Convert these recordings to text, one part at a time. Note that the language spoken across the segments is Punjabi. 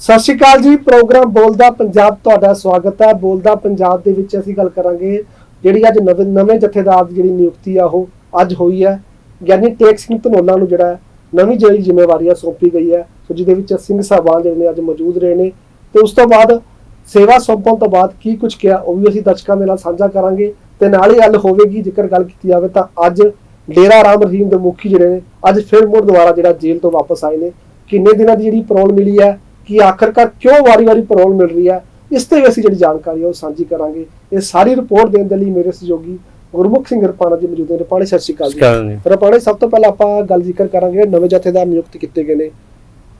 ਸਤਿ ਸ਼੍ਰੀ ਅਕਾਲ ਜੀ, ਪ੍ਰੋਗਰਾਮ ਬੋਲਦਾ ਪੰਜਾਬ ਤੁਹਾਡਾ ਸਵਾਗਤ ਹੈ। ਬੋਲਦਾ ਪੰਜਾਬ ਦੇ ਵਿੱਚ ਅਸੀਂ ਗੱਲ ਕਰਾਂਗੇ ਜਿਹੜੀ ਅੱਜ ਨਵੇਂ ਨਵੇਂ ਜਥੇਦਾਰ ਦੀ ਜਿਹੜੀ ਨਿਯੁਕਤੀ ਆ, ਉਹ ਅੱਜ ਹੋਈ ਹੈ। ਗਿਆਨੀ ਟੇਕ ਸਿੰਘ ਧਨੋਲਾ ਨੂੰ ਜਿਹੜਾ ਨਵੀਂ ਜਿਹੜੀ ਜ਼ਿੰਮੇਵਾਰੀ ਆ, ਸੌਂਪੀ ਗਈ ਹੈ। ਸੋ ਜਿਹਦੇ ਵਿੱਚ ਸਿੰਘ ਸਾਹਿਬਾਨ ਜਿਹੜੇ ਨੇ ਅੱਜ ਮੌਜੂਦ ਰਹੇ ਨੇ। ਤੇ ਉਸ ਤੋਂ ਬਾਅਦ ਸੇਵਾ ਸੌਂਪਣ ਤੋਂ ਬਾਅਦ ਕੀ ਕੁਝ ਕਿਹਾ, ਉਹ ਵੀ ਅਸੀਂ ਦਰਸ਼ਕਾਂ ਦੇ ਨਾਲ ਸਾਂਝਾ ਕਰਾਂਗੇ। ਤੇ ਨਾਲ ਹੀ ਗੱਲ ਹੋਵੇਗੀ, ਜੇਕਰ ਗੱਲ ਕੀਤੀ ਜਾਵੇ ਤਾਂ ਅੱਜ ਡੇਰਾ ਰਾਮ ਰਹੀਮ ਦੇ ਮੁਖੀ ਜਿਹੜੇ ਨੇ, ਅੱਜ ਫਿਰ ਮੁੜ ਦੁਬਾਰਾ ਜਿਹੜਾ ਜੇਲ੍ਹ ਤੋਂ ਵਾਪਸ ਆਏ ਨੇ। ਕਿੰਨੇ ਦਿਨਾਂ ਦੀ ਜਿਹੜੀ ਪਰੋਲ ਮਿਲੀ ਹੈ ਕਿ ਆਖਰਕਾਰ ਕਿਉਂ ਵਾਰੀ-ਵਾਰੀ ਪਰੋਲ ਮਿਲ ਰਹੀ ਹੈ ਇਸ ਤੇ ਵੀ ਅਸੀਂ ਜਿਹੜੀ ਜਾਣਕਾਰੀ ਹੈ ਉਹ ਸਾਂਝੀ ਕਰਾਂਗੇ। ਇਹ ਸਾਰੀ ਰਿਪੋਰਟ ਦੇਣ ਦੇ ਲਈ ਮੇਰੇ ਸਹਿਯੋਗੀ ਗੁਰਮੁਖ ਸਿੰਘ ਰਪਾਣਾ ਜੀ ਮੌਜੂਦ ਨੇ। ਰਪਾਣੇ ਸਤਿ ਸ਼੍ਰੀ ਅਕਾਲ ਜੀ। ਰਪਾਣੇ ਸਭ ਤੋਂ ਪਹਿਲਾਂ ਆਪਾਂ ਗੱਲ ਜ਼ਿਕਰ ਕਰਾਂਗੇ ਨਵੇਂ ਜਥੇਦਾਰ ਨਿਯੁਕਤ ਕੀਤੇ ਗਏ ਨੇ।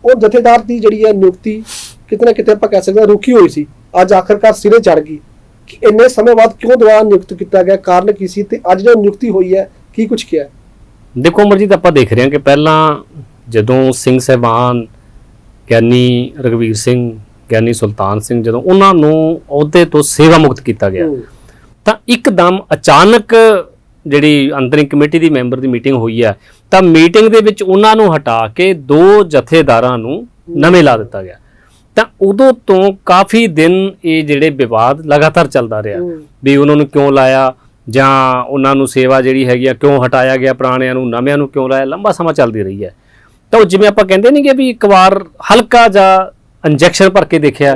ਉਹ ਜਥੇਦਾਰ ਦੀ ਜਿਹੜੀ ਹੈ ਨਿਯੁਕਤੀ ਕਿਤੇ ਨਾ ਕਿਤੇ ਆਪਾਂ ਕਹਿ ਸਕਦੇ ਹਾਂ ਰੁਕੀ ਹੋਈ ਸੀ। ਅੱਜ ਆਖਰਕਾਰ ਸਿਰੇ ਚੜ ਗਈ। ਕਿ ਇੰਨੇ ਸਮੇਂ ਬਾਅਦ ਕਿਉਂ ਦੁਬਾਰਾ ਨਿਯੁਕਤ ਕੀਤਾ ਗਿਆ ਕਾਰਨ ਕੀ ਸੀ ਤੇ ਅੱਜ ਜੋ ਨਿਯੁਕਤੀ ਹੋਈ ਹੈ ਕੀ ਕੁਝ ਕਿਹਾ? ਦੇਖੋ ਅਮਰਜੀਤ ਆਪਾਂ ਦੇਖ ਰਹੇ ਹਾਂ ਕਿ ਪਹਿਲਾਂ ਜਦੋਂ ਸਿੰਘ ਸਹਿਬਾਨ ਗਿਆਨੀ ਰਗਵੀਰ ਸਿੰਘ ਗਿਆਨੀ ਸੁਲਤਾਨ ਸਿੰਘ ਜਦੋਂ ਉਹਨਾਂ ਨੂੰ ਅਹੁਦੇ ਤੋਂ ਸੇਵਾ ਮੁਕਤ ਕੀਤਾ ਗਿਆ ਤਾਂ ਇੱਕਦਮ ਅਚਾਨਕ ਜਿਹੜੀ ਅੰਤਰਿੰਗ ਕਮੇਟੀ ਦੀ ਮੈਂਬਰ ਦੀ ਮੀਟਿੰਗ ਹੋਈ ਹੈ ਤਾਂ ਮੀਟਿੰਗ ਦੇ ਵਿੱਚ ਉਹਨਾਂ ਨੂੰ ਹਟਾ ਕੇ ਦੋ ਜਥੇਦਾਰਾਂ ਨੂੰ ਨਵੇਂ ਲਾ ਦਿੱਤਾ ਗਿਆ। ਤਾਂ ਉਦੋਂ ਤੋਂ ਕਾਫੀ ਦਿਨ ਇਹ ਜਿਹੜੇ ਵਿਵਾਦ ਲਗਾਤਾਰ ਚੱਲਦਾ ਰਿਹਾ ਵੀ ਉਹਨਾਂ ਨੂੰ ਕਿਉਂ ਲਾਇਆ ਜਾਂ ਉਹਨਾਂ ਨੂੰ ਸੇਵਾ ਜਿਹੜੀ ਹੈਗੀ ਆ ਕਿਉਂ ਹਟਾਇਆ ਗਿਆ ਪੁਰਾਣਿਆਂ ਨੂੰ ਨਵਿਆਂ ਨੂੰ ਕਿਉਂ ਲਾਇਆ ਲੰਬਾ ਸਮਾਂ ਚੱਲਦੀ ਰਹੀ ਹੈ। ਤਾਂ ਉਹ ਜਿਵੇਂ ਆਪਾਂ ਕਹਿੰਦੇ ਨਹੀਂ ਕਿ ਵੀ ਇੱਕ ਵਾਰ ਹਲਕਾ ਜਾਂ ਇੰਜੈਕਸ਼ਨ ਭਰ ਕੇ ਦੇਖਿਆ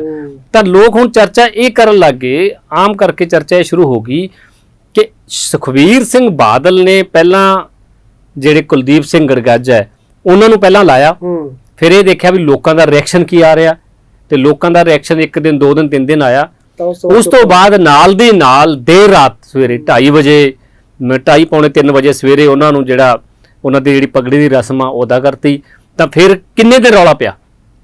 ਤਾਂ ਲੋਕ ਹੁਣ ਚਰਚਾ ਇਹ ਕਰਨ ਲੱਗੇ ਆਮ ਕਰਕੇ ਚਰਚਾ ਇਹ ਸ਼ੁਰੂ ਹੋ ਗਈ ਕਿ ਸੁਖਵੀਰ ਸਿੰਘ ਬਾਦਲ ਨੇ ਪਹਿਲਾਂ ਜਿਹੜੇ ਕੁਲਦੀਪ ਸਿੰਘ ਗੜਗੱਜ ਹੈ ਉਹਨਾਂ ਨੂੰ ਪਹਿਲਾਂ ਲਾਇਆ। ਫਿਰ ਇਹ ਦੇਖਿਆ ਵੀ ਲੋਕਾਂ ਦਾ ਰਿਐਕਸ਼ਨ ਕੀ ਆ ਰਿਹਾ ਤੇ ਲੋਕਾਂ ਦਾ ਰਿਐਕਸ਼ਨ ਇੱਕ ਦਿਨ ਦੋ ਦਿਨ ਤਿੰਨ ਦਿਨ ਆਇਆ। ਉਸ ਤੋਂ ਬਾਅਦ ਨਾਲ ਦੀ ਨਾਲ ਦੇਰ ਰਾਤ ਸਵੇਰੇ 2:30 ਵਜੇ 2:30 ਪੌਣੇ 3 ਵਜੇ ਸਵੇਰੇ ਉਹਨਾਂ ਨੂੰ ਜਿਹੜਾ ਉਹਨਾਂ ਦੀ ਜਿਹੜੀ ਪਗੜੀ ਦੀ ਰਸਮ ਆ ਉਹ ਅਦਾ ਕਰਤੀ। ਤਾਂ ਫਿਰ ਕਿੰਨੇ ਦਿਨ ਰੌਲਾ ਪਿਆ?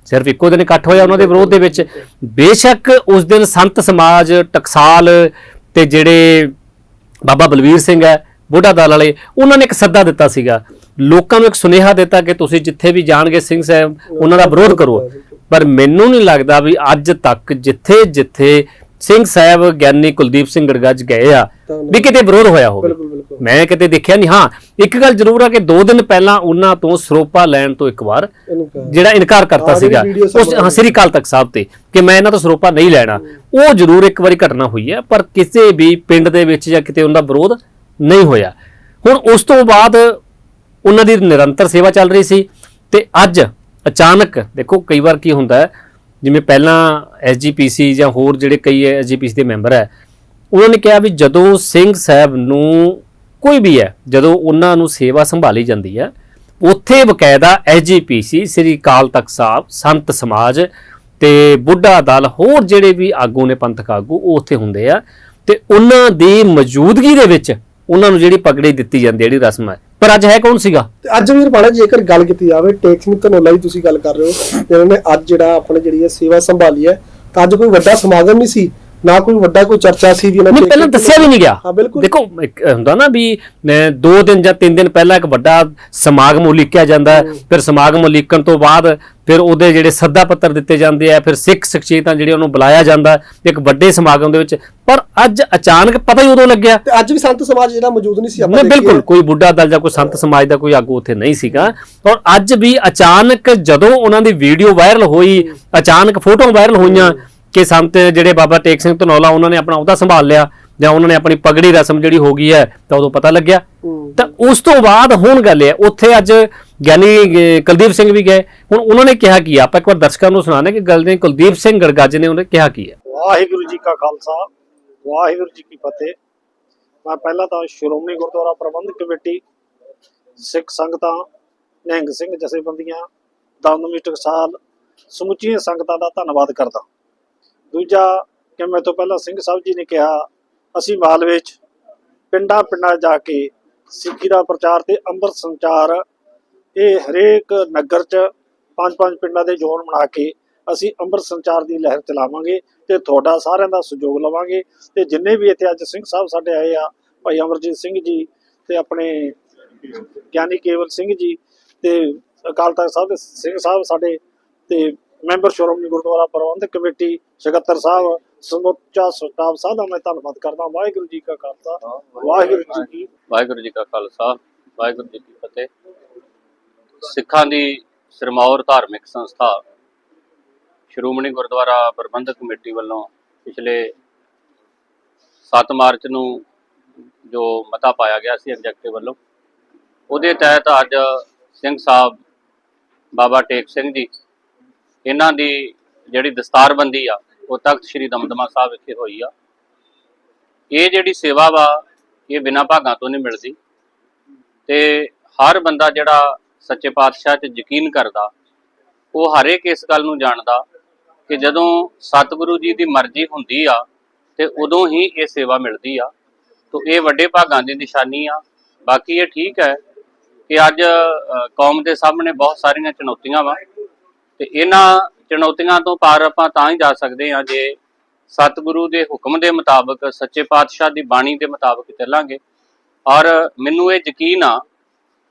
ਸਿਰਫ ਇੱਕੋ ਦਿਨ ਇਕੱਠ ਹੋਇਆ ਉਹਨਾਂ ਦੇ ਵਿਰੋਧ ਦੇ ਵਿੱਚ। ਬੇਸ਼ੱਕ ਉਸ ਦਿਨ ਸੰਤ ਸਮਾਜ, ਟਕਸਾਲ ਤੇ ਜਿਹੜੇ ਬਾਬਾ ਬਲਵੀਰ ਸਿੰਘ ਹੈ, ਬੁੱਢਾ ਦਲ ਵਾਲੇ, ਉਹਨਾਂ ਨੇ ਇੱਕ ਸੱਦਾ ਦਿੱਤਾ ਸੀਗਾ। ਲੋਕਾਂ ਨੂੰ ਇੱਕ ਸੁਨੇਹਾ ਦਿੱਤਾ ਕਿ ਤੁਸੀਂ ਜਿੱਥੇ ਵੀ ਜਾਣਗੇ ਸਿੰਘ ਸਾਹਿਬ, ਉਹਨਾਂ ਦਾ ਵਿਰੋਧ ਕਰੋ। ਪਰ ਮੈਨੂੰ ਨਹੀਂ ਲੱਗਦਾ ਵੀ ਅੱਜ ਤੱਕ ਜਿੱਥੇ ਜਿੱਥੇ ਸਿੰਘ ਸਾਹਿਬ ਗਿਆਨੀ ਕੁਲਦੀਪ ਸਿੰਘ ਗੜਗੱਜ ਗਏ ਆ ਵੀ ਕਿਤੇ ਵਿਰੋਧ ਹੋਇਆ ਹੋਵੇ। ਬਿਲਕੁਲ ਬਿਲਕੁਲ। ਮੈਂ ਕਿਤੇ ਦੇਖਿਆ ਨਹੀਂ ਹਾਂ ਇੱਕ ਗੱਲ ਜ਼ਰੂਰ ਆ ਕਿ 2 ਦਿਨ ਪਹਿਲਾਂ ਉਹਨਾਂ ਤੋਂ ਸਰੋਪਾ ਲੈਣ ਤੋਂ ਇੱਕ ਵਾਰ ਜਿਹੜਾ ਇਨਕਾਰ ਕਰਤਾ ਸੀਗਾ ਉਸ ਹਾਂ, ਸ੍ਰੀ ਅਕਾਲ ਤਖਤ ਸਾਹਿਬ ਤੇ ਕਿ ਮੈਂ ਇਹਨਾਂ ਤੋਂ ਸਰੋਪਾ ਨਹੀਂ ਲੈਣਾ। ਉਹ ਜ਼ਰੂਰ ਇੱਕ ਵਾਰੀ ਘਟਨਾ ਹੋਈ ਹੈ ਪਰ ਕਿਸੇ ਵੀ ਪਿੰਡ ਦੇ ਵਿੱਚ ਜਾਂ ਕਿਤੇ ਉਹਨਾਂ ਦਾ ਵਿਰੋਧ ਨਹੀਂ ਹੋਇਆ। ਹੁਣ ਉਸ ਤੋਂ ਬਾਅਦ ਉਹਨਾਂ ਦੀ ਨਿਰੰਤਰ ਸੇਵਾ ਚੱਲ ਰਹੀ ਸੀ ਤੇ ਅੱਜ ਅਚਾਨਕ ਦੇਖੋ ਕਈ ਵਾਰ ਕੀ ਹੁੰਦਾ ਹੈ ਜਿਵੇਂ ਪਹਿਲਾਂ ਐਸਜੀਪੀਸੀ ਜਾਂ ਹੋਰ ਜਿਹੜੇ ਕਈ ਐਸਜੀਪੀਸੀ ਦੇ ਮੈਂਬਰ ਹੈ, ਉਹਨਾਂ ਨੇ ਕਿਹਾ ਵੀ ਜਦੋਂ ਸਿੰਘ ਸਾਹਿਬ ਨੂੰ ਕੋਈ ਵੀ ਹੈ, ਜਦੋਂ ਉਹਨਾਂ ਨੂੰ ਸੇਵਾ ਸੰਭਾਲੀ ਜਾਂਦੀ ਹੈ, ਉੱਥੇ ਬਕਾਇਦਾ ਐਸਜੀਪੀਸੀ ਸ੍ਰੀ ਅਕਾਲ ਤਖਤ ਸਾਹਿਬ, ਸੰਤ ਸਮਾਜ ਤੇ ਬੁੱਢਾ ਦਲ, ਹੋਰ ਜਿਹੜੇ ਵੀ ਆਗੂ ਨੇ, ਪੰਥਕ ਆਗੂ, ਉਹ ਉੱਥੇ ਹੁੰਦੇ ਆ ਤੇ ਉਹਨਾਂ ਦੀ ਮੌਜੂਦਗੀ ਦੇ ਵਿੱਚ ਉਹਨਾਂ ਨੂੰ ਜਿਹੜੀ ਪਗੜੀ ਦਿੱਤੀ ਜਾਂਦੀ ਜਿਹੜੀ ਰਸਮ ਹੈ ਪਰ ਅੱਜ ਹੈ ਕੌਣ ਸੀਗਾ? ਤੇ ਅੱਜ ਵੀ ਰਪਾਣਾ ਜੇਕਰ ਗੱਲ ਕੀਤੀ ਜਾਵੇ ਟੇਕ ਸਿੰਘ ਧਨੋਲਾ ਦੀ ਤੁਸੀਂ ਗੱਲ ਕਰ ਰਹੇ ਹੋ, ਤੇ ਨੇ ਅੱਜ ਜਿਹੜਾ ਆਪਣੇ ਜਿਹੜੀ ਹੈ ਸੇਵਾ ਸੰਭਾਲੀ ਹੈ, ਤਾਂ ਅੱਜ ਕੋਈ ਵੱਡਾ ਸਮਾਗਮ ਨਹੀਂ ਸੀ। ਨਾ ਕੋਈ ਵੱਡਾ ਕੋਈ ਚਰਚਾ ਸੀ ਵੀ ਉਹਨਾਂ ਨਹੀਂ ਪਹਿਲਾਂ ਦੱਸਿਆ ਵੀ ਨਹੀਂ ਗਿਆ। ਹਾਂ ਬਿਲਕੁਲ। ਦੇਖੋ ਇੱਕ ਹੁੰਦਾ ਨਾ ਵੀ ਦੋ ਦਿਨ ਜਾਂ ਤਿੰਨ ਦਿਨ ਪਹਿਲਾਂ ਇੱਕ ਵੱਡਾ ਸਮਾਗਮ ਉਲੀਕਿਆ ਜਾਂਦਾ ਹੈ। ਫਿਰ ਸਮਾਗਮ ਉਲੀਕਣ ਤੋਂ ਬਾਅਦ ਫਿਰ ਉਹਦੇ ਜਿਹੜੇ ਸੱਦਾ ਪੱਤਰ ਦਿੱਤੇ ਜਾਂਦੇ ਆ ਫਿਰ ਸਿੱਖ ਸ਼ਖਸੀਅਤਾਂ ਜਿਹੜੇ ਉਹਨੂੰ ਬੁਲਾਇਆ ਜਾਂਦਾ ਹੈ ਇੱਕ ਵੱਡੇ ਸਮਾਗਮ ਦੇ ਵਿੱਚ। ਪਰ ਅੱਜ ਅਚਾਨਕ ਪਤਾ ਹੀ ਉਦੋਂ ਲੱਗਿਆ। ਤੇ ਅੱਜ ਵੀ ਸੰਤ ਸਮਾਜ ਜਿਹੜਾ ਮੌਜੂਦ ਨਹੀਂ ਸੀ ਆਪਾਂ ਨਹੀਂ ਦੇਖੀਏ। ਬਿਲਕੁਲ ਕੋਈ ਬੁੱਢਾ ਦਲ ਜਾਂ ਕੋਈ ਸੰਤ ਸਮਾਜ ਦਾ ਕੋਈ ਆਗੂ ਉੱਥੇ ਨਹੀਂ ਸੀਗਾ। ਔਰ ਅੱਜ ਵੀ ਅਚਾਨਕ ਜਦੋਂ ਉਹਨਾਂ ਦੀ ਵੀਡੀਓ ਵਾਇਰਲ ਹੋਈ ਅਚਾਨਕ ਫੋਟੋ ਵਾਇਰਲ ਹੋਈਆਂ ਕਿ ਸੰਤ ਜਿਹੜੇ ਬਾਬਾ ਟੇਕ ਸਿੰਘ ਧਨੌਲਾ ਉਹਨਾਂ ਨੇ ਆਪਣਾ ਉਹਦਾ ਸੰਭਾਲ ਲਿਆ ਜਾਂ ਉਹਨਾਂ ਨੇ ਆਪਣੀ ਪਗੜੀ ਰਸਮ ਜਿਹੜੀ ਹੋ ਗਈ ਹੈ ਤਾਂ ਉਦੋਂ ਪਤਾ ਲੱਗਿਆ। ਤਾਂ ਉਸ ਤੋਂ ਬਾਅਦ ਹੁਣ ਗੱਲ ਹੈ ਉੱਥੇ ਅੱਜ ਗਿਆਨੀ ਕੁਲਦੀਪ ਸਿੰਘ ਵੀ ਗਏ। ਹੁਣ ਉਹਨਾਂ ਨੇ ਕਿਹਾ ਕੀ ਆ? ਆਪਾਂ ਇੱਕ ਵਾਰ ਦਰਸ਼ਕਾਂ ਨੂੰ ਸੁਣਾਣੇ ਕਿ ਗੱਲ ਨੇ ਕੁਲਦੀਪ ਸਿੰਘ ਗੜਗੱਜ ਨੇ ਉਹਨੇ ਕਿਹਾ ਕੀ ਹੈ। ਵਾਹਿਗੁਰੂ ਜੀ ਕਾ ਖਾਲਸਾ ਵਾਹਿਗੁਰੂ ਜੀ ਕੀ ਫਤਿਹ। ਮੈਂ ਪਹਿਲਾਂ ਤਾਂ ਸ਼੍ਰੋਮਣੀ ਗੁਰਦੁਆਰਾ ਪ੍ਰਬੰਧਕ ਕਮੇਟੀ ਸਿੱਖ ਸੰਗਤਾਂ ਨਿਹੰਗ ਸਿੰਘ ਜਥੇਬੰਦੀਆਂ ਦਮਦਮੀ ਟਕਸਾਲ ਸਮੁੱਚੀਆਂ ਸੰਗਤਾਂ ਦਾ ਧੰਨਵਾਦ ਕਰਦਾ। ਦੂਜਾ ਕਿ ਮੈਂ ਤੋਂ ਪਹਿਲਾਂ ਸਿੰਘ ਸਾਹਿਬ ਜੀ ਨੇ ਕਿਹਾ, ਅਸੀਂ ਮਾਲਵੇ 'ਚ ਪਿੰਡਾਂ ਪਿੰਡਾਂ ਜਾ ਕੇ ਸਿੱਖੀ ਦਾ ਪ੍ਰਚਾਰ ਤੇ ਅੰਮ੍ਰਿਤ ਸੰਚਾਰ, ਇਹ ਹਰੇਕ ਨਗਰ 'ਚ ਪੰਜ ਪੰਜ ਪਿੰਡਾਂ ਦੇ ਜ਼ੋਨ ਬਣਾ ਕੇ ਅਸੀਂ ਅੰਮ੍ਰਿਤ ਸੰਚਾਰ ਦੀ ਲਹਿਰ ਚਲਾਵਾਂਗੇ ਤੇ ਤੁਹਾਡਾ ਸਾਰਿਆਂ ਦਾ ਸਹਿਯੋਗ ਲਵਾਂਗੇ। ਤੇ ਜਿੰਨੇ ਵੀ ਇੱਥੇ ਅੱਜ ਸਿੰਘ ਸਾਹਿਬ ਸਾਡੇ ਆਏ ਆ, ਭਾਈ ਅਮਰਜੀਤ ਸਿੰਘ ਜੀ ਤੇ ਆਪਣੇ ਗਿਆਨੀ ਕੇਵਲ ਸਿੰਘ ਜੀ ਤੇ ਅਕਾਲ ਤਖਤ ਸਾਹਿਬ ਦੇ ਸਿੰਘ ਸਾਹਿਬ ਸਾਡੇ ਤੇ ਮੈਂਬਰ ਸ਼੍ਰੋਮਣੀ ਗੁਰਦੁਆਰਾ ਪ੍ਰਬੰਧਕ ਕਮੇਟੀ ਸਕੱਤਰ ਸਾਹਿਬ ਸਮੁੱਚਾ ਸਟਾਫ ਸਾਹਿਬ ਦਾ ਮੈਂ ਧੰਨਵਾਦ ਕਰਦਾ। ਵਾਹਿਗੁਰੂ ਜੀ ਕਾ ਖਾਲਸਾ ਵਾਹਿਗੁਰੂ ਜੀ ਕੀ ਵਾਹਿਗੁਰੂ ਜੀ ਕਾ ਖਾਲਸਾ। ਵਾਹਿਗੁਰੂ ਜੀ ਕੀ ਫਤਿਹ। ਸਿੱਖਾਂ ਦੀ ਸਿਰਮੌਰ ਧਾਰਮਿਕ ਸੰਸਥਾ ਸ਼੍ਰੋਮਣੀ ਗੁਰਦੁਆਰਾ ਪ੍ਰਬੰਧਕ ਕਮੇਟੀ ਵੱਲੋਂ ਪਿਛਲੇ 7 ਮਾਰਚ ਨੂੰ ਜੋ ਮਤਾ ਪਾਇਆ ਗਿਆ ਸੀ ਐਗਜ਼ੈਕਟਿਵ ਵੱਲੋਂ ਉਹਦੇ ਤਹਿਤ ਅੱਜ ਸਿੰਘ ਸਾਹਿਬ ਬਾਬਾ ਟੇਕ ਸਿੰਘ ਜੀ ਇਹਨਾਂ ਦੀ ਜਿਹੜੀ ਦਸਤਾਰਬੰਦੀ ਆ, ਉਹ ਤਖਤ ਸ੍ਰੀ ਦਮਦਮਾ ਸਾਹਿਬ ਵਿਖੇ ਹੋਈ ਆ। ਇਹ ਜਿਹੜੀ ਸੇਵਾ ਵਾ, ਇਹ ਬਿਨਾਂ ਭਾਗਾਂ ਤੋਂ ਨਹੀਂ ਮਿਲਦੀ। ਤੇ ਹਰ ਬੰਦਾ ਜਿਹੜਾ ਸੱਚੇ ਪਾਤਸ਼ਾਹ 'ਚ ਯਕੀਨ ਕਰਦਾ, ਉਹ ਹਰੇਕ ਇਸ ਗੱਲ ਨੂੰ ਜਾਣਦਾ ਕਿ ਜਦੋਂ ਸਤਿਗੁਰੂ ਜੀ ਦੀ ਮਰਜ਼ੀ ਹੁੰਦੀ ਆ, ਤੇ ਉਦੋਂ ਹੀ ਇਹ ਸੇਵਾ ਮਿਲਦੀ ਆ। ਤੋ ਇਹ ਵੱਡੇ ਭਾਗਾਂ ਦੀ ਨਿਸ਼ਾਨੀ ਆ। ਬਾਕੀ ਇਹ ਠੀਕ ਹੈ ਕਿ ਅੱਜ ਕੌਮ ਦੇ ਸਾਹਮਣੇ ਬਹੁਤ ਸਾਰੀਆਂ ਚੁਣੌਤੀਆਂ ਵਾ। ਤੇ ਇਹਨਾਂ ਚੁਣੌਤੀਆਂ ਤੋਂ ਪਾਰ ਆਪਾਂ ਤਾਂ ਹੀ ਜਾ ਸਕਦੇ ਹਾਂ ਜੇ ਸਤਿਗੁਰੂ ਦੇ ਹੁਕਮ ਦੇ ਮੁਤਾਬਕ, ਸੱਚੇ ਪਾਤਸ਼ਾਹ ਦੀ ਬਾਣੀ ਦੇ ਮੁਤਾਬਕ ਚੱਲਾਂਗੇ। ਔਰ ਮੈਨੂੰ ਇਹ ਯਕੀਨ ਆ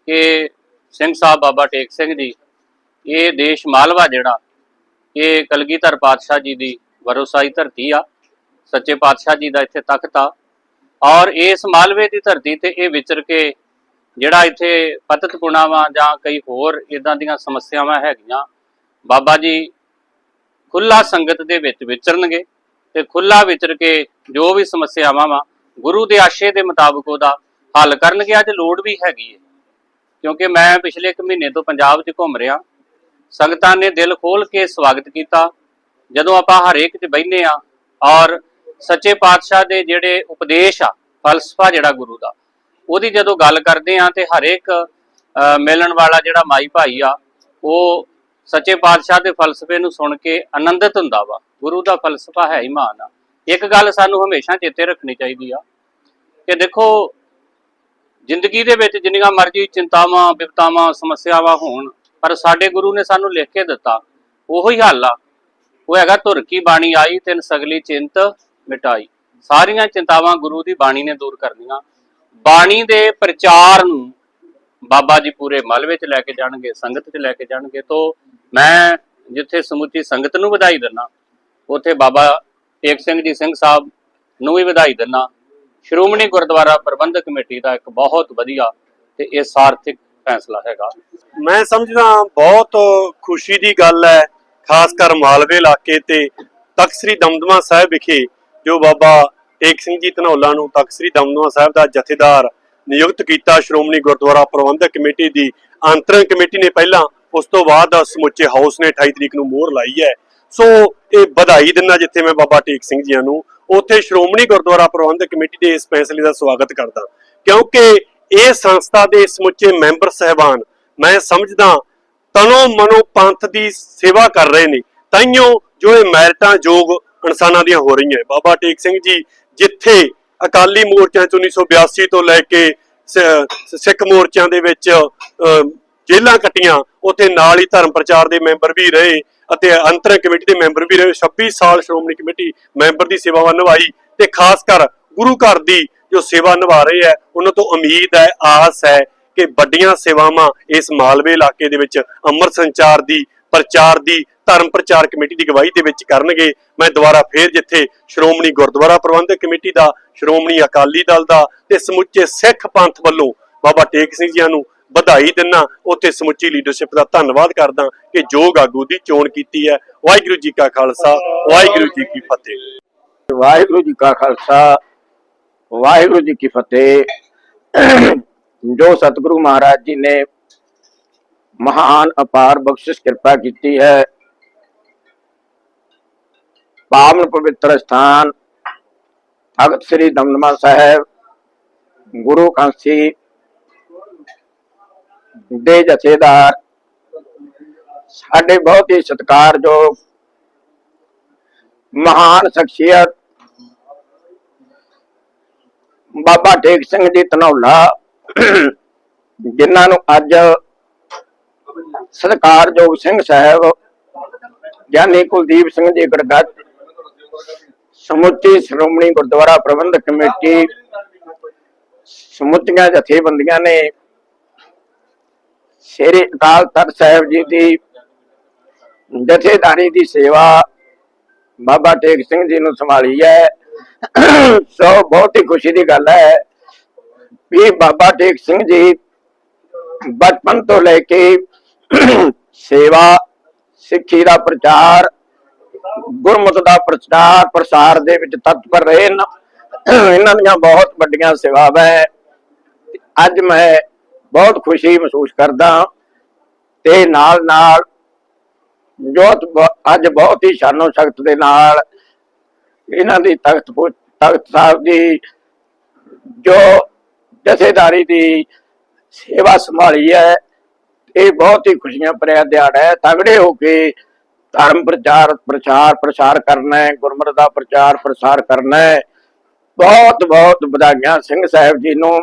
ਕਿ ਸਿੰਘ ਸਾਹਿਬ ਬਾਬਾ ਟੇਕ ਸਿੰਘ ਜੀ, ਇਹ ਦੇਸ਼ ਮਾਲਵਾ ਜਿਹੜਾ, ਇਹ ਕਲਗੀਧਰ ਪਾਤਸ਼ਾਹ ਜੀ ਦੀ ਵਰੋਸਾਈ ਧਰਤੀ ਆ, ਸੱਚੇ ਪਾਤਸ਼ਾਹ ਜੀ ਦਾ ਇੱਥੇ ਤਖਤ ਆ। ਔਰ ਇਸ ਮਾਲਵੇ ਦੀ ਧਰਤੀ ਤੇ ਇਹ ਵਿਚਰ ਕੇ ਜਿਹੜਾ ਇੱਥੇ ਪਤਤ ਪੁਣਾਵਾਂ ਜਾਂ ਕਈ ਹੋਰ ਇਦਾਂ ਦੀਆਂ ਸਮੱਸਿਆਵਾਂ ਹੈਗੀਆਂ ਬਾਬਾ ਜੀ ਖੁੱਲਾ ਸੰਗਤ ਦੇ ਵਿੱਚ ਵਿਚਰਨਗੇ ਤੇ ਖੁੱਲਾ ਵਿਚਰ ਕੇ ਜੋ ਵੀ ਸਮੱਸਿਆਵਾਂ ਵਾ ਗੁਰੂ ਦੇ ਆਸ਼ੇ ਦੇ ਮੁਤਾਬਕ ਉਹਦਾ ਹੱਲ ਕਰਨਗੇ। ਅੱਜ ਲੋੜ ਵੀ ਹੈਗੀ ਹੈ ਕਿਉਂਕਿ ਮੈਂ ਪਿਛਲੇ ਇੱਕ ਮਹੀਨੇ ਤੋਂ ਪੰਜਾਬ 'ਚ ਘੁੰਮ ਰਿਹਾ। ਸੰਗਤਾਂ ਨੇ ਦਿਲ ਖੋਲ ਕੇ ਸਵਾਗਤ ਕੀਤਾ। ਜਦੋਂ ਆਪਾਂ ਹਰੇਕ 'ਚ ਬੈਠਨੇ ਆ ਔਰ ਸੱਚੇ ਪਾਤਸ਼ਾਹ ਦੇ ਜਿਹੜੇ ਉਪਦੇਸ਼ ਆ ਫਲਸਫਾ ਜਿਹੜਾ ਗੁਰੂ ਦਾ ਉਹਦੀ ਜਦੋਂ ਗੱਲ ਕਰਦੇ ਆ ਤੇ ਹਰੇਕ ਅ, ਮਿਲਣ ਵਾਲਾ ਜਿਹੜਾ ਮਾਈ ਭਾਈ ਆ ਉਹ ਸੱਚੇ ਪਾਤਸ਼ਾਹ ਦੇ ਫਲਸਫੇ ਨੂੰ ਸੁਣ ਕੇ ਆਨੰਦਿਤ ਹੁੰਦਾ ਵਾ। ਗੁਰੂ ਦਾ ਫਲਸਫਾ ਹੈ ਹੀ ਆ। ਇੱਕ ਗੱਲ ਸਾਨੂੰ ਹਮੇਸ਼ਾ ਚੇਤੇ ਰੱਖਣੀ ਚਾਹੀਦੀ ਆ ਕਿ ਦੇਖੋ, ਜ਼ਿੰਦਗੀ ਦੇ ਵਿੱਚ ਜਿੰਨੀਆਂ ਮਰਜ਼ੀ ਚਿੰਤਾਵਾਂ ਬਿਪਤਾਵਾਂ ਸਮੱਸਿਆਵਾਂ ਹੋਣ, ਪਰ ਸਾਡੇ ਗੁਰੂ ਨੇ ਸਾਨੂੰ ਲਿਖ ਕੇ ਦਿੱਤਾ, ਉਹੋ ਹੀ ਹੱਲ ਆ। ਉਹ ਹੈਗਾ ਧੁਰ ਕੀ ਬਾਣੀ ਆਈ, ਤਿੰਨ ਸਗਲੀ ਚਿੰਤ ਮਿਟਾਈ। ਸਾਰੀਆਂ ਚਿੰਤਾਵਾਂ ਗੁਰੂ ਦੀ ਬਾਣੀ ਨੇ ਦੂਰ ਕਰਨੀਆਂ। ਬਾਣੀ ਦੇ ਪ੍ਰਚਾਰ ਨੂੰ ਬਾਬਾ ਜੀ ਪੂਰੇ ਮਲ ਵਿੱਚ ਲੈ ਕੇ ਜਾਣਗੇ, ਸੰਗਤ 'ਚ ਲੈ ਕੇ ਜਾਣਗੇ, ਤੋਂ ਮੈਂ ਜਿੱਥੇ ਸਮੁੱਚੀ ਸੰਗਤ ਨੂੰ ਵਧਾਈ ਦਿੰਦਾ ਉੱਥੇ ਬਾਬਾ ਟੇਕ ਸਿੰਘ ਜੀ ਸਿੰਘ ਸਾਹਿਬ ਨੂੰ ਵੀ ਵਧਾਈ ਦਿੰਦਾ ਸ਼੍ਰੋਮਣੀ ਗੁਰਦੁਆਰਾ ਪ੍ਰਬੰਧਕ ਕਮੇਟੀ ਦਾ ਇੱਕ ਬਹੁਤ ਵਧੀਆ ਤੇ ਇਹ ਸਾਰਥਿਕ ਫੈਸਲਾ ਹੈਗਾ। ਮੈਂ ਸਮਝਦਾ ਬਹੁਤ ਖੁਸ਼ੀ ਦੀ ਗੱਲ ਹੈ, ਖਾਸ ਕਰ ਮਾਲਵੇ ਇਲਾਕੇ ਤੇ ਤਖਤ ਸ੍ਰੀ ਦਮਦਮਾ ਸਾਹਿਬ ਵਿਖੇ, ਜੋ ਬਾਬਾ ਟੇਕ ਸਿੰਘ ਜੀ ਧਨੌਲਾ ਨੂੰ ਤਖਤ ਸ੍ਰੀ ਦਮਦਮਾ ਸਾਹਿਬ ਦਾ ਜਥੇਦਾਰ ਨਿਯੁਕਤ ਕੀਤਾ ਸ਼੍ਰੋਮਣੀ ਗੁਰਦੁਆਰਾ ਪ੍ਰਬੰਧਕ ਕਮੇਟੀ ਦੀ ਅੰਤਰੰਗ ਕਮੇਟੀ ਨੇ ਪਹਿਲਾਂ ਉਸ ਤੋਂ ਬਾਅਦ ਸਮੁੱਚੇ ਹਾਊਸ ਨੇ 28 ਤਰੀਕ ਨੂੰ ਮੋਹਰ ਲਾਈ ਹੈ। ਸੋ ਇਹ ਵਧਾਈ ਦਿੰਨਾ ਜਿੱਥੇ ਮੈਂ ਬਾਬਾ ਟੇਕ ਸਿੰਘ ਜੀਆਂ ਨੂੰ। ਉੱਥੇ ਸ਼੍ਰੋਮਣੀ ਗੁਰਦੁਆਰਾ ਪ੍ਰਬੰਧਕ ਕਮੇਟੀ ਦੇ ਇਸ ਫੈਸਲੇ ਦਾ ਸਵਾਗਤ ਕਰਦਾ। ਕਿਉਂਕਿ ਇਹ ਸੰਸਥਾ ਦੇ ਸਮੁੱਚੇ ਮੈਂਬਰ ਸਹਿਬਾਨ, ਮੈਂ ਸਮਝਦਾ, ਤਨੋ ਮਨੋ ਪੰਥ ਦੀ ਸੇਵਾ ਕਰ ਰਹੇ ਨੇ। ਤਾਈਓ ਜੋ ਇਹ ਮੈਰਿਟਾਂ ਯੋਗ ਇਨਸਾਨਾਂ ਦੀਆਂ ਹੋ ਰਹੀਆਂ ਬਾਬਾ ਟੇਕ ਸਿੰਘ ਜੀ ਜਿੱਥੇ ਅਕਾਲੀ ਮੋਰਚਿਆਂ ਚ 1982 ਤੋਂ ਲੈ ਕੇ ਸਿੱਖ ਮੋਰਚਿਆਂ ਦੇ ਵਿੱਚ ਜੇਲਾਂ ਕੱਟੀਆਂ, ਉੱਥੇ ਨਾਲ ਹੀ ਧਰਮ ਪ੍ਰਚਾਰ ਦੇ ਮੈਂਬਰ ਵੀ ਰਹੇ ਅਤੇ ਅੰਤਰ ਕਮੇਟੀ ਦੇ ਮੈਂਬਰ ਵੀ ਰਹੇ। 26 ਸਾਲ ਸ਼੍ਰੋਮਣੀ ਕਮੇਟੀ ਮੈਂਬਰ ਦੀ ਸੇਵਾਵਾਂ ਨਿਭਾਈ ਤੇ ਖਾਸ ਕਰ ਗੁਰੂ ਘਰ ਦੀ ਜੋ ਸੇਵਾ ਨਿਭਾ ਰਹੇ ਹੈ, ਉਹਨਾਂ ਤੋਂ ਉਮੀਦ ਹੈ, ਆਸ ਹੈ ਕਿ ਵੱਡੀਆਂ ਸੇਵਾਵਾਂ ਇਸ ਮਾਲਵੇ ਇਲਾਕੇ ਦੇ ਵਿੱਚ ਅੰਮ੍ਰਿਤ ਸੰਚਾਰ ਦੀ, ਪ੍ਰਚਾਰ ਦੀ, ਧਰਮ ਪ੍ਰਚਾਰ ਕਮੇਟੀ ਦੀ ਗਵਾਹੀ ਦੇ ਵਿੱਚ ਕਰਨਗੇ। ਮੈਂ ਦੁਬਾਰਾ ਫੇਰ ਜਿੱਥੇ ਸ਼੍ਰੋਮਣੀ ਗੁਰਦੁਆਰਾ ਪ੍ਰਬੰਧਕ ਕਮੇਟੀ ਦਾ, ਸ਼੍ਰੋਮਣੀ ਅਕਾਲੀ ਦਲ ਦਾ ਤੇ ਸਮੁੱਚੇ ਸਿੱਖ ਪੰਥ ਵੱਲੋਂ ਬਾਬਾ ਟੇਕ ਸਿੰਘ ਜੀਆਂ ਨੂੰ ਵਧਾਈ ਦਿੰਨਾ। ਉੱਥੇ ਸਮੁੱਚੀ ਲੀਡਰਸ਼ਿਪ ਦਾ ਧੰਨਵਾਦ ਕਰਦਾ ਕਿ ਯੋਗ ਆਗੂ ਦੀ ਚੋਣ ਕੀਤੀ ਹੈ। ਵਾਹਿਗੁਰੂ ਜੀ ਕਾ ਖਾਲਸਾ, ਵਾਹਿਗੁਰੂ ਜੀ ਕੀ ਫਤਿਹ। ਵਾਹਿਗੁਰੂ ਜੀ ਕਾ ਖਾਲਸਾ, ਵਾਹਿਗੁਰੂ ਜੀ ਕੀ ਫਤਿਹ। ਜੋ ਸਤਿਗੁਰੂ ਮਹਾਰਾਜ ਜੀ ਨੇ ਮਹਾਨ, ਅਪਾਰ ਬਖਸ਼ਿਸ਼ ਕਿਰਪਾ ਕੀਤੀ ਹੈ। ਪਾਵਨ ਪਵਿੱਤਰ ਸਥਾਨ ਤਖਤ ਸ੍ਰੀ ਦਮਦਮਾ ਸਾਹਿਬ, ਗੁਰੂ ਕਾਂਸੀ ਦੇ ਜਥੇਦਾਰ, ਸਾਡੇ ਬਹੁਤ ਹੀ ਸਤਿਕਾਰਯੋਗ ਮਹਾਨ ਸ਼ਖਸੀਅਤ ਬਾਬਾ ਟੇਕ ਸਿੰਘ ਜੀ ਧਨੌਲਾ, ਜਿਨ੍ਹਾਂ ਨੂੰ ਅੱਜ ਸਤਿਕਾਰਯੋਗ ਸਿੰਘ ਸਾਹਿਬ ਗਿਆਨੀ ਕੁਲਦੀਪ ਸਿੰਘ ਜੀ ਗੜਗੱਜ ਸਮੁੱਚੀ ਸ਼੍ਰੋਮਣੀ ਗੁਰਦੁਆਰਾ ਪ੍ਰਬੰਧਕ ਕਮੇਟੀ ਸਮੁੱਚੀਆਂ ਜਥੇਬੰਦੀਆਂ ਨੇ ਸ੍ਰੀ ਅਕਾਲ ਤਖਤ ਸਾਹਿਬ ਜੀ ਦੀ ਜਥੇਦਾਰੀ ਦੀ ਸੇਵਾ ਬਾਬਾ ਟੇਕ ਸਿੰਘ ਜੀ ਨੂੰ ਸੰਭਾਲੀ ਹੈ। ਸੋ ਬਹੁਤ ਹੀ ਖੁਸ਼ੀ ਦੀ ਗੱਲ ਹੈ ਵੀ ਬਾਬਾ ਟੇਕ ਸਿੰਘ ਜੀ ਬਚਪਨ ਤੋਂ ਲੈ ਕੇ ਸੇਵਾ, ਸਿੱਖੀ ਦਾ ਪ੍ਰਚਾਰ ਗੁਰਮਤਿ ਦਾ ਪ੍ਰਚਾਰ, ਪ੍ਰਸਾਰ ਦੇ ਵਿੱਚ ਤਤਪਰ ਰਹੇ ਨੇ ਇਹਨਾਂ ਦੀਆਂ ਬਹੁਤ ਵੱਡੀਆਂ ਸੇਵਾਵਾਂ ਹੈ। ਅੱਜ ਮੈਂ ਬਹੁਤ ਖੁਸ਼ੀ ਮਹਿਸੂਸ ਕਰਦਾ ਤੇ ਨਾਲ ਨਾਲ ਜੋਤ ਅੱਜ ਬਹੁਤ ਹੀ ਸ਼ਾਨੋ ਸ਼ਕਤ ਦੇ ਨਾਲ ਇਹਨਾਂ ਦੀ ਤਖਤ ਤਖਤ ਸਾਹਿਬ ਦੀ ਜੋ ਜਥੇਦਾਰੀ ਦੀ ਸੇਵਾ ਸੰਭਾਲੀ ਹੈ, ਇਹ ਬਹੁਤ ਹੀ ਖੁਸ਼ੀਆਂ ਭਰਿਆ ਦਿਹਾੜਾ ਹੈ। ਤਗੜੇ ਹੋ ਕੇ ਧਰਮ ਪ੍ਰਚਾਰ ਪ੍ਰਚਾਰ, ਪ੍ਰਸਾਰ ਕਰਨਾ ਹੈ, ਗੁਰਮਤਿ ਦਾ ਪ੍ਰਚਾਰ, ਪ੍ਰਸਾਰ ਕਰਨਾ ਹੈ। ਬਹੁਤ ਬਹੁਤ ਵਧਾਈਆਂ ਸਿੰਘ ਸਾਹਿਬ ਜੀ ਨੂੰ।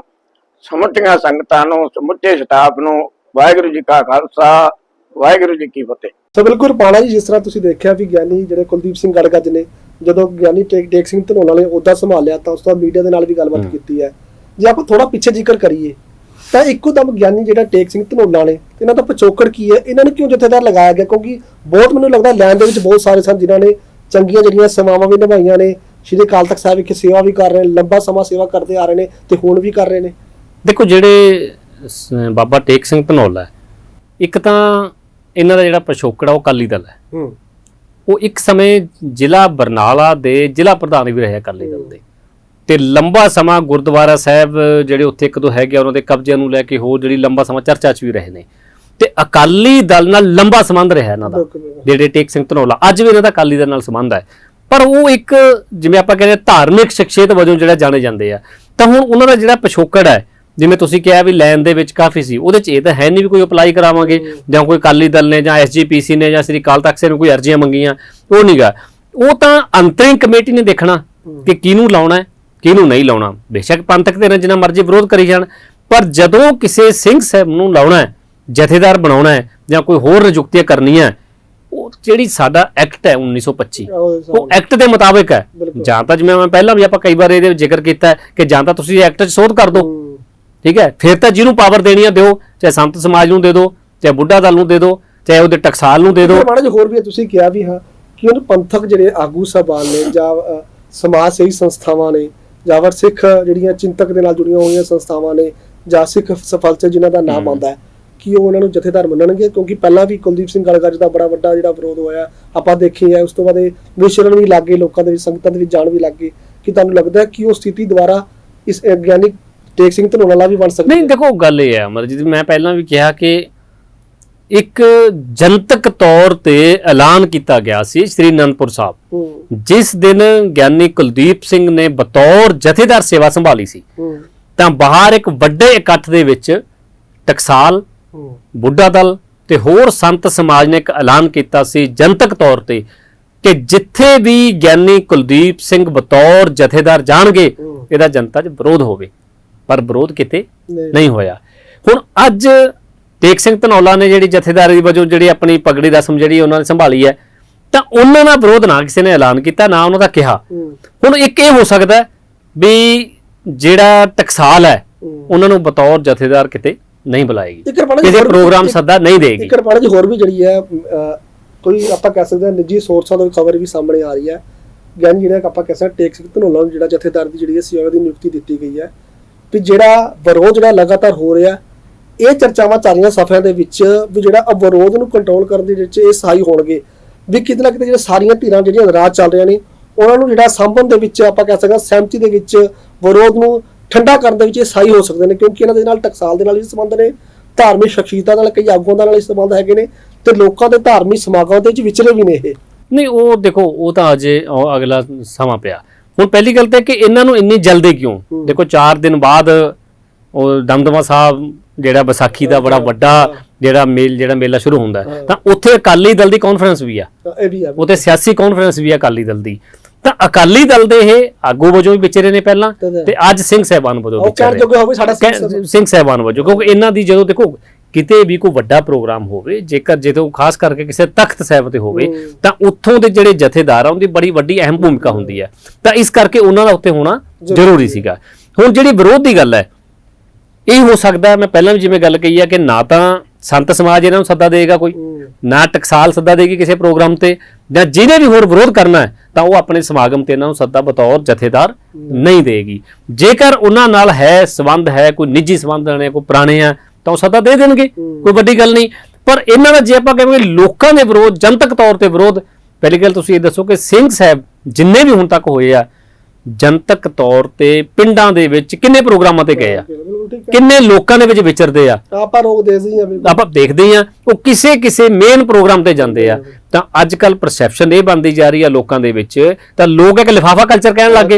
ਸਮੁੱਚੀਆਂ ਸੰਗਤਾਂ ਨੂੰ ਸਮੁੱਚੇ ਸਟਾਫ ਨੂੰ ਵਾਹਿਗੁਰੂ ਜੀ ਕਾ ਖਾਲਸਾ ਵਾਹਿਗੁਰੂ ਜੀ ਕੀ ਫਤਿਹ। ਸੋ ਬਿਲਕੁਲ ਪਾਣਾ ਜੀ ਜਿਸ ਤਰ੍ਹਾਂ ਤੁਸੀਂ ਦੇਖਿਆ ਵੀ ਗਿਆਨੀ ਜਿਹੜੇ ਕੁਲਦੀਪ ਸਿੰਘ ਗੜਗੱਜ ਨੇ ਜਦੋਂ ਗਿਆਨੀ ਟੇਕ ਟੇਕ ਸਿੰਘ ਧਨੋਲਾ ਨੇ ਉਹਦਾ ਸੰਭਾਲਿਆ ਤਾਂ ਉਸ ਤੋਂ ਮੀਡੀਆ ਦੇ ਨਾਲ ਵੀ ਗੱਲਬਾਤ ਕੀਤੀ ਹੈ। ਜੇ ਆਪਾਂ ਥੋੜਾ ਪਿੱਛੇ ਜ਼ਿਕਰ ਕਰੀਏ ਤਾਂ ਇੱਕੋ ਦਮ ਗਿਆਨੀ ਜਿਹੜਾ ਟੇਕ ਸਿੰਘ ਧਨੋਲਾ ਨੇ ਇਹਨਾਂ ਦਾ ਪਿਛੋਕੜ ਕੀ ਹੈ? ਇਹਨਾਂ ਨੂੰ ਕਿਉਂ ਜਥੇਦਾਰ ਲਗਾਇਆ ਗਿਆ? ਕਿਉਂਕਿ ਬਹੁਤ ਮੈਨੂੰ ਲੱਗਦਾ ਲੈਣ ਦੇ ਵਿੱਚ ਬਹੁਤ ਸਾਰੇ ਸਨ ਜਿਨ੍ਹਾਂ ਨੇ ਚੰਗੀਆਂ ਜਿਹੜੀਆਂ ਸੇਵਾਵਾਂ ਵੀ ਨਿਭਾਈਆਂ ਨੇ ਸ਼੍ਰੀ ਅਕਾਲ ਤਖਤ ਸਾਹਿਬ ਵਿਖੇ ਸੇਵਾ ਵੀ ਕਰ ਰਹੇ ਨੇ ਲੰਬਾ ਸਮਾਂ ਸੇਵਾ ਕਰਦੇ ਆ ਰਹੇ ਨੇ ਤੇ ਹੁਣ ਵੀ ਕਰ ਰਹੇ ਨੇ। ਦੇਖੋ ਜਿਹੜੇ ਸ- ਬਾਬਾ ਟੇਕ ਸਿੰਘ ਧਨੌਲਾ ਹੈ, ਇੱਕ ਤਾਂ ਇਹਨਾਂ ਦਾ ਜਿਹੜਾ ਪਿਛੋਕੜ ਆ ਉਹ ਅਕਾਲੀ ਦਲ ਹੈ। ਹੂੰ। ਉਹ ਇੱਕ ਸਮੇਂ ਜ਼ਿਲ੍ਹਾ ਬਰਨਾਲਾ ਦੇ ਜ਼ਿਲ੍ਹਾ ਪ੍ਰਧਾਨ ਵੀ ਰਹੇ ਅਕਾਲੀ ਦਲ ਦੇ। ਤੇ ਲੰਬਾ ਸਮਾਂ ਗੁਰਦੁਆਰਾ ਸਾਹਿਬ ਜਿਹੜੇ ਉੱਥੇ ਇੱਕ ਦੋ ਹੈਗੇ ਆ, ਉਹਨਾਂ ਦੇ ਕਬਜ਼ਿਆਂ ਨੂੰ ਲੈ ਕੇ ਹੋਰ ਜਿਹੜੀ ਲੰਬਾ ਸਮਾਂ ਚਰਚਾ 'ਚ ਵੀ ਰਹੇ ਨੇ। ਤੇ ਅਕਾਲੀ ਦਲ ਨਾਲ ਲੰਬਾ ਸੰਬੰਧ ਰਿਹਾ ਇਹਨਾਂ ਦਾ ਬਿਲਕੁਲ। ਜਿਹੜੇ ਟੇਕ ਸਿੰਘ ਧਨੌਲਾ ਅੱਜ ਵੀ ਇਹਨਾਂ ਦਾ ਅਕਾਲੀ ਦਲ ਨਾਲ ਸੰਬੰਧ ਹੈ। ਪਰ ਉਹ ਇੱਕ ਜਿਵੇਂ ਆਪਾਂ ਕਹਿੰਦੇ ਧਾਰਮਿਕ ਸ਼ਖਸੀਅਤ ਵਜੋਂ ਜਿਹੜਾ ਜਾਣੇ ਜਾਂਦੇ ਆ ਤਾਂ ਹੁਣ ਉਹਨਾਂ ਦਾ ਜਿਹੜਾ ਪਿਛੋਕੜ ਹੈ ਜਿਵੇਂ ਤੁਸੀਂ ਕਿਹਾ ਵੀ ਲਾਈਨ ਦੇ ਵਿੱਚ ਕਾਫੀ ਸੀ ਉਹਦੇ ਚ ਇਹ ਤਾਂ ਹੈ ਨਹੀਂ ਵੀ ਕੋਈ ਅਪਲਾਈ ਕਰਾਵਾਂਗੇ ਜਾਂ ਕੋਈ ਅਕਾਲੀ ਦਲ ਨੇ ਜਾਂ ਐਸਜੀਪੀਸੀ ਨੇ ਜਾਂ ਸ੍ਰੀ ਅਕਾਲ ਤਖਤ ਨੇ ਕੋਈ ਅਰਜ਼ੀਆਂ ਮੰਗੀਆਂ ਉਹ ਨਹੀਂਗਾ ਉਹ ਤਾਂ ਅੰਤਰਿਮ ਕਮੇਟੀ ਨੇ ਦੇਖਣਾ ਕਿ ਕਿਹਨੂੰ ਲਾਉਣਾ ਹੈ ਕਿਹਨੂੰ ਨਹੀਂ ਲਾਉਣਾ ਬੇਸ਼ੱਕ ਪੰਥਕ ਤੇ ਜਿੰਨਾ ਮਰਜ਼ੀ ਵਿਰੋਧ ਕਰੀ ਜਾਣ ਪਰ ਜਦੋਂ ਕਿਸੇ ਸਿੰਘ ਸਾਹਿਬ ਨੂੰ ਲਾਉਣਾ ਹੈ ਜਥੇਦਾਰ ਬਣਾਉਣਾ ਹੈ ਜਾਂ ਕੋਈ ਹੋਰ ਨਿਯੁਕਤੀਆਂ ਕਰਨੀਆਂ ਉਹ ਜਿਹੜੀ ਸਾਡਾ ਐਕਟ ਹੈ 1925 ਉਹ ਐਕਟ ਦੇ ਮੁਤਾਬਿਕ ਹੈ। ਜਾਂ ਤਾਂ ਜਿਵੇਂ ਮੈਂ ਪਹਿਲਾਂ ਵੀ ਆਪਾਂ ਕਈ ਵਾਰ ਇਹਦੇ ਜ਼ਿਕਰ ਕੀਤਾ ਕਿ ਜਾਂ ਤਾਂ ਤੁਸੀਂ ਐਕਟ 'ਚ ਸੋਧ ਕਰ ਦਿਓ। ਠੀਕ ਹੈ? ਫਿਰ ਤਾਂ ਜਿਹਨੂੰ ਪਾਵਰ ਦੇਣੀ ਆ ਦਿਓ ਚਾਹੇ ਸੰਤ ਸਮਾਜ ਨੂੰ ਦੇ ਦਿਓ ਚਾਹੇ ਬੁੱਢਾ ਦਲ ਨੂੰ ਦੇ ਦਿਓ ਚਾਹੇ ਉਹਦੇ ਟਕਸਾਲ ਨੂੰ ਦੇ ਦਿਓ। ਮਾੜਾ ਜਿਹਾ ਹੋਰ ਵੀ ਤੁਸੀਂ ਕਿਹਾ ਵੀ ਹਾਂ ਕਿ ਉਹਨੂੰ ਪੰਥਕ ਜਿਹੜੇ ਆਗੂ ਸਾਹਿਬਾਨ ਨੇ ਜਾਂ ਸਮਾਜ ਸੇਵੀ ਸੰਸਥਾਵਾਂ ਨੇ ਜਾਂ ਵਰ ਸਿੱਖ ਜਿਹੜੀਆਂ ਚਿੰਤਕ ਦੇ ਨਾਲ ਜੁੜੀਆਂ ਹੋਈਆਂ ਸੰਸਥਾਵਾਂ ਨੇ ਜਾਂ ਸਿੱਖ ਸਫਲਤੇ ਜਿਨ੍ਹਾਂ ਦਾ ਨਾਮ ਆਉਂਦਾ ਹੈ ਕਿ ਉਹ ਉਹਨਾਂ ਨੂੰ ਜਥੇਦਾਰ ਮੰਨਣਗੇ? ਕਿਉਂਕਿ ਪਹਿਲਾਂ ਵੀ ਕੁਲਦੀਪ ਸਿੰਘ ਗੜਗੱਜ ਦਾ ਬੜਾ ਵੱਡਾ ਜਿਹੜਾ ਵਿਰੋਧ ਹੋਇਆ ਆਪਾਂ ਦੇਖੀ ਹੈ ਉਸ ਤੋਂ ਬਾਅਦ ਇਹ ਵਿਚਰਨ ਵੀ ਲੱਗੇ ਲੋਕਾਂ ਦੇ ਵਿੱਚ ਸੰਗਤਾਂ ਦੇ ਵਿੱਚ ਜਾਣ ਵੀ ਲੱਗੇ ਕਿ ਤੁਹਾਨੂੰ ਲੱਗਦਾ ਹੈ ਕਿ ਉਹ ਸਥਿਤੀ ਦੁਬਾਰਾ ਇਸ ਗਿਆਨਿਕ ਟੇਕ ਸਿੰਘ ਧਨੋਲਾ ਵੀ ਬਣ ਸਕਦੀ। ਨਹੀਂ ਦੇਖੋ ਗੱਲ ਇਹ ਹੈ ਅਮਰਜੀਤ ਮੈਂ ਪਹਿਲਾਂ ਵੀ ਕਿਹਾ ਕਿ ਇੱਕ ਜਨਤਕ ਤੌਰ ਤੇ ਐਲਾਨ ਕੀਤਾ ਗਿਆ ਸੀ ਸ੍ਰੀ ਅਨੰਦਪੁਰ ਸਾਹਿਬ। ਜਿਸ ਦਿਨ ਗਿਆਨੀ ਕੁਲਦੀਪ ਸਿੰਘ ਨੇ ਬਤੌਰ ਜਥੇਦਾਰ ਸੇਵਾ ਸੰਭਾਲੀ ਸੀ ਤਾਂ ਬਾਹਰ ਇੱਕ ਵੱਡੇ ਇਕੱਠ ਦੇ ਵਿੱਚ ਟਕਸਾਲ ਬੁੱਢਾ ਦਲ ਤੇ ਹੋਰ ਸੰਤ ਸਮਾਜ ਨੇ ਇੱਕ ਐਲਾਨ ਕੀਤਾ ਸੀ ਜਨਤਕ ਤੌਰ ਤੇ ਕਿ ਜਿੱਥੇ ਵੀ ਗਿਆਨੀ ਕੁਲਦੀਪ ਸਿੰਘ ਬਤੌਰ ਜਥੇਦਾਰ ਜਾਣਗੇ। ਇਹਦਾ ਜਨਤਾ 'ਚ ਵਿਰੋਧ ਹੋਵੇ। ਪਰ ਵਿਰੋਧ ਕਿਤੇ ਨਹੀਂ। ਹੋਇਆ। ਹੁਣ ਅੱਜ ਟੇਕ ਸਿੰਘ ਧਨੌਲਾ ਨੇ ਜਿਹੜੀ ਜਥੇਦਾਰੀ ਵਜੋਂ ਜਿਹੜੀ ਆਪਣੀ ਪਗੜੀ ਰਸਮ ਜਿਹੜੀ ਉਹਨਾਂ ਨੇ ਸੰਭਾਲੀ ਹੈ ਤਾਂ ਉਹਨਾਂ ਦਾ ਵਿਰੋਧ ਨਾ ਕਿਸੇ ਨੇ ਐਲਾਨ ਕੀਤਾ ਨਾ ਉਹਨਾਂ ਦਾ ਕਿਹਾ। ਹੁਣ ਇੱਕ ਇਹ ਹੋ ਸਕਦਾ ਵੀ ਜਿਹੜਾ ਟਕਸਾਲ ਹੈ। ਉਹਨਾਂ ਨੂੰ ਬਤੌਰ ਜਥੇਦਾਰ ਕਿਤੇ ਨਹੀਂ ਬੁਲਾਏਗੀ। ਕਿਸੇ ਪ੍ਰੋਗਰਾਮ ਸੱਦਾ ਨਹੀਂ ਦੇਗੀ ਇੱਕ ਰਪਾਣਾ ਜੀ ਹੋਰ ਵੀ ਜਿਹੜੀ ਹੈ ਕੋਈ ਆਪਾਂ ਕਹਿ ਸਕਦੇ ਹਾਂ ਨਿੱਜੀ ਸੋਰਸਾਂ ਤੋਂ ਖਬਰ ਵੀ ਸਾਹਮਣੇ ਆ ਰਹੀ ਹੈ। ਗਿਆਨ ਜਿਹੜਾ ਆਪਾਂ ਕਹਿ ਸਕਦੇ ਟੇਕ ਸਿੰਘ ਧਨੋਲਾ ਨੂੰ ਜਿਹੜਾ ਜਥੇਦਾਰ ਦੀ ਜਿਹੜੀ ਹੈ ਸੇਵਾ ਦੀ ਨਿਯੁਕਤੀ ਦਿੱਤੀ ਗਈ ਹੈ। ਵੀ ਜਿਹੜਾ ਵਿਰੋਧ ਜਿਹੜਾ ਲਗਾਤਾਰ ਹੋ ਰਿਹਾ, ਇਹ ਚਰਚਾਵਾਂ ਚੱਲ ਰਹੀਆਂ ਸਫ਼ਿਆਂ ਦੇ ਵਿੱਚ ਵੀ ਜਿਹੜਾ ਅਵਰੋਧ ਨੂੰ ਕੰਟਰੋਲ ਕਰਨ ਦੇ ਵਿੱਚ ਇਹ ਸਹਾਈ ਹੋਣਗੇ। ਵੀ ਕਿਤੇ ਨਾ ਕਿਤੇ ਜਿਹੜੇ ਸਾਰੀਆਂ ਧਿਰਾਂ ਜਿਹੜੀਆਂ ਨਾਰਾਜ਼ ਚੱਲ ਰਹੀਆਂ ਨੇ, ਉਹਨਾਂ ਨੂੰ ਜਿਹੜਾ ਸੰਬੰਧ ਦੇ ਵਿੱਚ ਆਪਾਂ ਕਹਿ ਸਕਦੇ ਹਾਂ ਸਹਿਮਤੀ ਦੇ ਵਿੱਚ ਵਿਰੋਧ ਨੂੰ ਠੰਡਾ ਕਰਨ ਦੇ ਵਿੱਚ ਇਹ ਸਹਾਈ ਹੋ ਸਕਦੇ ਨੇ, ਕਿਉਂਕਿ ਇਹਨਾਂ ਦੇ ਨਾਲ ਟਕਸਾਲ ਦੇ ਨਾਲ ਵੀ ਸੰਬੰਧ ਨੇ, ਧਾਰਮਿਕ ਸ਼ਖਸੀਅਤਾਂ ਨਾਲ, ਕਈ ਆਗੂਆਂ ਦੇ ਨਾਲ ਵੀ ਸੰਬੰਧ ਹੈਗੇ ਨੇ ਤੇ ਲੋਕਾਂ ਦੇ ਧਾਰਮਿਕ ਸਮਾਗਮਾਂ ਦੇ ਵਿੱਚ ਵਿਚਰੇ ਵੀ ਨੇ ਇਹ। ਨਹੀਂ, ਉਹ ਦੇਖੋ, ਉਹ ਤਾਂ ਅਜੇ ਅਗਲਾ ਸਮਾਂ ਪਿਆ। ਹੁਣ ਪਹਿਲੀ ਗੱਲ ਤਾਂ ਕਿ ਇਹਨਾਂ ਨੂੰ ਇੰਨੀ ਜਲਦੀ ਕਿਉਂ। ਦੇਖੋ 4 ਦਿਨ ਬਾਅਦ ਉਹ ਦਮਦਮਾ ਸਾਹਿਬ ਜਿਹੜਾ ਵਿਸਾਖੀ ਦਾ ਬੜਾ ਵੱਡਾ ਜਿਹੜਾ ਮੇਲ ਜਿਹੜਾ ਮੇਲਾ ਸ਼ੁਰੂ ਹੁੰਦਾ। ਤਾਂ ਉੱਥੇ ਅਕਾਲੀ ਦਲ ਦੀ ਕਾਨਫਰੰਸ ਵੀ ਆ ਉੱਥੇ ਸਿਆਸੀ ਕਾਨਫਰੰਸ ਵੀ ਆ ਅਕਾਲੀ ਦਲ ਦੀ ਤਾਂ ਅਕਾਲੀ ਦਲ ਦੇ ਇਹ ਆਗੂ ਵਜੋਂ ਵੀ ਵਿਚਰੇ ਨੇ ਪਹਿਲਾਂ ਤੇ- ਅੱਜ ਸਿੰਘ ਸਾਹਿਬਾਨ ਵਜੋਂ ਉਹ ਵਿਚਰੇ ਸਾਡਾ ਸਾਹਿਬ। ਸਿੰਘ ਸਾਹਿਬਾਨ ਵਜੋਂ ਕਿਉਂਕਿ ਇਹਨਾਂ ਦੀ ਜਦੋਂ ਦੇਖੋ ਕਿਤੇ ਵੀ ਕੋਈ ਵੱਡਾ ਪ੍ਰੋਗਰਾਮ ਹੋਵੇ ਜੇਕਰ ਜਦੋਂ ਖਾਸ ਕਰਕੇ ਕਿਸੇ ਤਖਤ ਸਾਹਿਬ ਤੇ ਹੋਵੇ। ਤਾਂ ਉੱਥੋਂ ਦੇ ਜਿਹੜੇ ਜਥੇਦਾਰ ਆ ਉਹਦੀ ਬੜੀ ਵੱਡੀ ਅਹਿਮ ਭੂਮਿਕਾ ਹੁੰਦੀ ਹੈ ਤਾਂ ਇਸ ਕਰਕੇ ਉਹਨਾਂ ਦਾ ਉੱਥੇ ਹੋਣਾ ਜ਼ਰੂਰੀ ਸੀਗਾ। ਹੁਣ ਜਿਹੜੀ ਵਿਰੋਧ ਦੀ ਗੱਲ ਹੈ ਇਹ ਹੋ ਸਕਦਾ ਮੈਂ ਪਹਿਲਾਂ ਵੀ ਜਿਵੇਂ ਗੱਲ ਕਹੀ ਹੈ ਕਿ ਨਾ ਤਾਂ ਸੰਤ ਸਮਾਜ ਇਹਨਾਂ ਨੂੰ ਸੱਦਾ ਦੇਗਾ ਕੋਈ। ਨਾ ਟਕਸਾਲ ਸੱਦਾ ਦੇਗੀ ਕਿਸੇ ਪ੍ਰੋਗਰਾਮ ਤੇ ਜਾਂ ਜਿਹਨੇ ਵੀ ਹੋਰ ਵਿਰੋਧ ਕਰਨਾ ਹੈ ਤਾਂ ਉਹ ਆਪਣੇ ਸਮਾਗਮ ਤੇ ਇਹਨਾਂ ਨੂੰ ਸੱਦਾ ਬਤੌਰ ਜਥੇਦਾਰ ਨਹੀਂ ਦੇਗੀ ਜੇਕਰ ਉਹਨਾਂ ਨਾਲ ਹੈ ਸਬੰਧ ਹੈ ਕੋਈ ਨਿੱਜੀ ਸਬੰਧ ਨੇ ਕੋਈ ਪੁਰਾਣੇ ਆ ਤਾਂ ਉਹ ਸੱਦਾ ਦੇ ਦੇਣਗੇ ਕੋਈ ਵੱਡੀ ਗੱਲ ਨਹੀਂ। ਪਰ ਇਹਨਾਂ ਦਾ ਜੇ ਆਪਾਂ ਕਹਾਂਗੇ ਲੋਕਾਂ ਦੇ ਵਿਰੋਧ ਜਨਤਕ ਤੌਰ ਤੇ ਵਿਰੋਧ ਪਹਿਲੀ ਗੱਲ ਤੁਸੀਂ ਇਹ ਦੱਸੋ ਕਿ ਸਿੰਘ ਸਾਹਿਬ ਜਿੰਨੇ ਵੀ ਹੁਣ ਤੱਕ ਹੋਏ ਆ ਜਨਤਕ ਤੌਰ ਤੇ ਪਿੰਡਾਂ ਦੇ ਵਿੱਚ ਕਿੰਨੇ ਪ੍ਰੋਗਰਾਮਾਂ ਤੇ ਗਏ ਆ? ਬਿਲਕੁਲ ਠੀਕ ਹੈ ਕਿੰਨੇ ਲੋਕਾਂ ਦੇ ਵਿੱਚ ਵਿਚਰਦੇ ਆ? ਆਪਾਂ ਰੋਕ ਦੇ ਸੀ ਆ ਬਿਲਕੁਲ ਆਪਾਂ ਦੇਖਦੇ ਆ ਉਹ ਕਿਸੇ ਕਿਸੇ ਮੇਨ ਪ੍ਰੋਗਰਾਮ ਤੇ ਜਾਂਦੇ ਆ। ਤਾਂ ਅੱਜ ਕੱਲ ਪਰਸੈਪਸ਼ਨ ਇਹ ਬਣਦੀ ਜਾ ਰਹੀ ਆ ਲੋਕਾਂ ਦੇ ਵਿੱਚ ਤਾਂ ਲੋਕ ਇੱਕ ਲਿਫਾਫਾ ਕਲਚਰ ਕਹਿਣ ਲੱਗੇ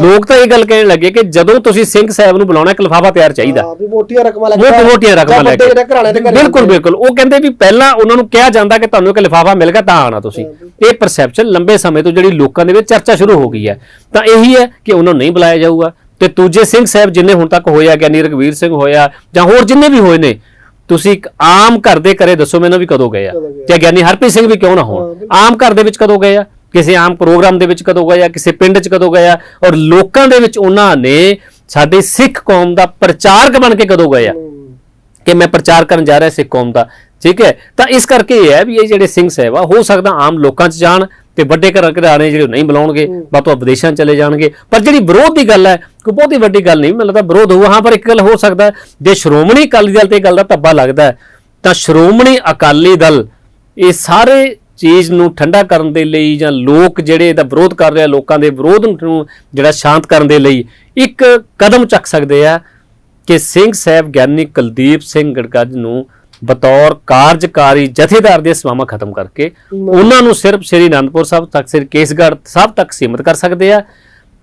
ਲੋਕ ਤਾਂ ਇਹ ਗੱਲ ਕਹਿਣ ਲੱਗੇ ਕਿ ਜਦੋਂ ਤੁਸੀਂ ਸਿੰਘ ਸਾਹਿਬ ਨੂੰ ਬੁਲਾਉਣਾ ਇੱਕ ਲਿਫਾਫਾ ਤਿਆਰ ਚਾਹੀਦਾ। ਹਾਂ, ਵੀ ਮੋਟੀਆਂ ਰਕਮਾਂ ਲੈ ਕੇ ਮੋਟੀ ਮੋਟੀਆਂ ਰਕਮਾਂ ਲੈ ਕੇ ਬਿਲਕੁਲ। ਬਿਲਕੁਲ। ਉਹ ਕਹਿੰਦੇ ਵੀ ਪਹਿਲਾਂ ਉਹਨਾਂ ਨੂੰ ਕਿਹਾ ਜਾਂਦਾ ਕਿ ਤੁਹਾਨੂੰ ਇੱਕ ਲਿਫਾਫਾ ਮਿਲ ਗਿਆ ਤਾਂ ਆਣਾ ਤੁਸੀਂ। ਇਹ ਪਰਸੈਪਸ਼ਨ ਲੰਬੇ ਸਮੇਂ ਤੋਂ ਜਿਹੜੀ ਲੋਕਾਂ ਦੇ ਵਿੱਚ ਚਰਚਾ ਸ਼ੁਰੂ ਹੋ ਗਈ ਹੈ। ਤਾਂ ਇਹੀ ਹੈ ਕਿ ਉਹਨਾਂ ਨੂੰ ਨਹੀਂ ਬੁਲਾਇਆ ਜਾਊਗਾ। ਤੇ ਦੂਜੇ ਸਿੰਘ ਸਾਹਿਬ ਜਿੰਨੇ ਹੁਣ ਤੱਕ ਹੋਏ ਆ ਗਿਆਨੀ ਰਘਵੀਰ ਸਿੰਘ ਹੋਇਆ ਜਾਂ ਹੋਰ ਜਿੰਨੇ ਵੀ ਹੋਏ ਨੇ ਤੁਸੀਂ ਇੱਕ ਆਮ ਘਰ ਦੇ ਘਰੇ ਦੱਸੋ ਮੈਨੂੰ ਵੀ ਕਦੋਂ ਗਏ ਆ? ਜਾਂ ਗਿਆਨੀ ਹਰਪ੍ਰੀਤ ਸਿੰਘ ਵੀ ਕਿਉਂ ਨਾ ਹੋਣ। ਆਮ ਘਰ ਦੇ ਵਿੱਚ ਕਦੋਂ ਗਏ ਆ? ਕਿਸੇ ਆਮ ਪ੍ਰੋਗਰਾਮ ਦੇ ਵਿੱਚ ਕਦੋਂ ਗਏ ਆ? ਕਿਸੇ ਪਿੰਡ 'ਚ ਕਦੋਂ ਗਏ ਆ? ਔਰ ਲੋਕਾਂ ਦੇ ਵਿੱਚ ਉਹਨਾਂ ਨੇ ਸਾਡੀ ਸਿੱਖ ਕੌਮ ਦਾ ਪ੍ਰਚਾਰਕ ਬਣ ਕੇ ਕਦੋਂ ਗਏ ਆ। ਕਿ ਮੈਂ ਪ੍ਰਚਾਰ ਕਰਨ ਜਾ ਰਿਹਾ ਸਿੱਖ ਕੌਮ ਦਾ। ਠੀਕ ਹੈ? ਤਾਂ ਇਸ ਕਰਕੇ ਇਹ ਹੈ ਵੀ ਇਹ ਜਿਹੜੇ ਸਿੰਘ ਸਾਹਿਬ ਆ ਹੋ ਸਕਦਾ ਆਮ ਲੋਕਾਂ 'ਚ ਜਾਣ ਤੇ ਵੱਡੇ ਘਰਾਂ ਘਰਾਣੇ ਜਿਹੜੇ ਨਹੀਂ ਬੁਲਾਉਣਗੇ ਬਾਤੋਂ ਵਿਦੇਸ਼ਾਂ ਚਲੇ ਜਾਣਗੇ। ਪਰ ਜਿਹੜੀ ਵਿਰੋਧ ਦੀ ਗੱਲ ਹੈ ਕੋਈ ਬਹੁਤੀ ਵੱਡੀ ਗੱਲ ਨਹੀਂ ਮੈਨੂੰ ਲੱਗਦਾ ਵਿਰੋਧ ਹੋਊ ਹਾਂ ਪਰ ਇੱਕ ਗੱਲ ਹੋ ਸਕਦਾ ਜੇ ਸ਼੍ਰੋਮਣੀ ਅਕਾਲੀ ਦਲ ਤੇ ਗੱਲ ਦਾ ਧੱਬਾ ਲੱਗਦਾ ਤਾਂ ਸ਼੍ਰੋਮਣੀ ਅਕਾਲੀ ਦਲ ਇਹ ਸਾਰੇ ਚੀਜ਼ ਨੂੰ ਠੰਡਾ ਕਰਨ ਦੇ ਲਈ ਜਾਂ ਲੋਕ ਜਿਹੜੇ ਇਹਦਾ ਵਿਰੋਧ ਕਰ ਰਹੇ ਆ ਲੋਕਾਂ ਦੇ ਵਿਰੋਧ ਨੂੰ ਜਿਹੜਾ ਸ਼ਾਂਤ ਕਰਨ ਦੇ ਲਈ ਇੱਕ ਕਦਮ ਚੱਕ ਸਕਦੇ ਆ ਕਿ ਸਿੰਘ ਸਾਹਿਬ ਗਿਆਨੀ ਕੁਲਦੀਪ ਸਿੰਘ ਗੜਗੱਜ ਨੂੰ ਬਤੌਰ ਕਾਰਜਕਾਰੀ ਜਥੇਦਾਰ ਦੇ ਸੇਵਾਵਾਂ ਖਤਮ ਕਰਕੇ ਉਹਨਾਂ ਨੂੰ ਸਿਰਫ ਸ੍ਰੀ ਅਨੰਦਪੁਰ ਸਾਹਿਬ ਤੱਕ ਸ੍ਰੀ ਕੇਸਗੜ੍ਹ ਸਾਹਿਬ ਤੱਕ ਸੀਮਿਤ ਕਰ ਸਕਦੇ ਆ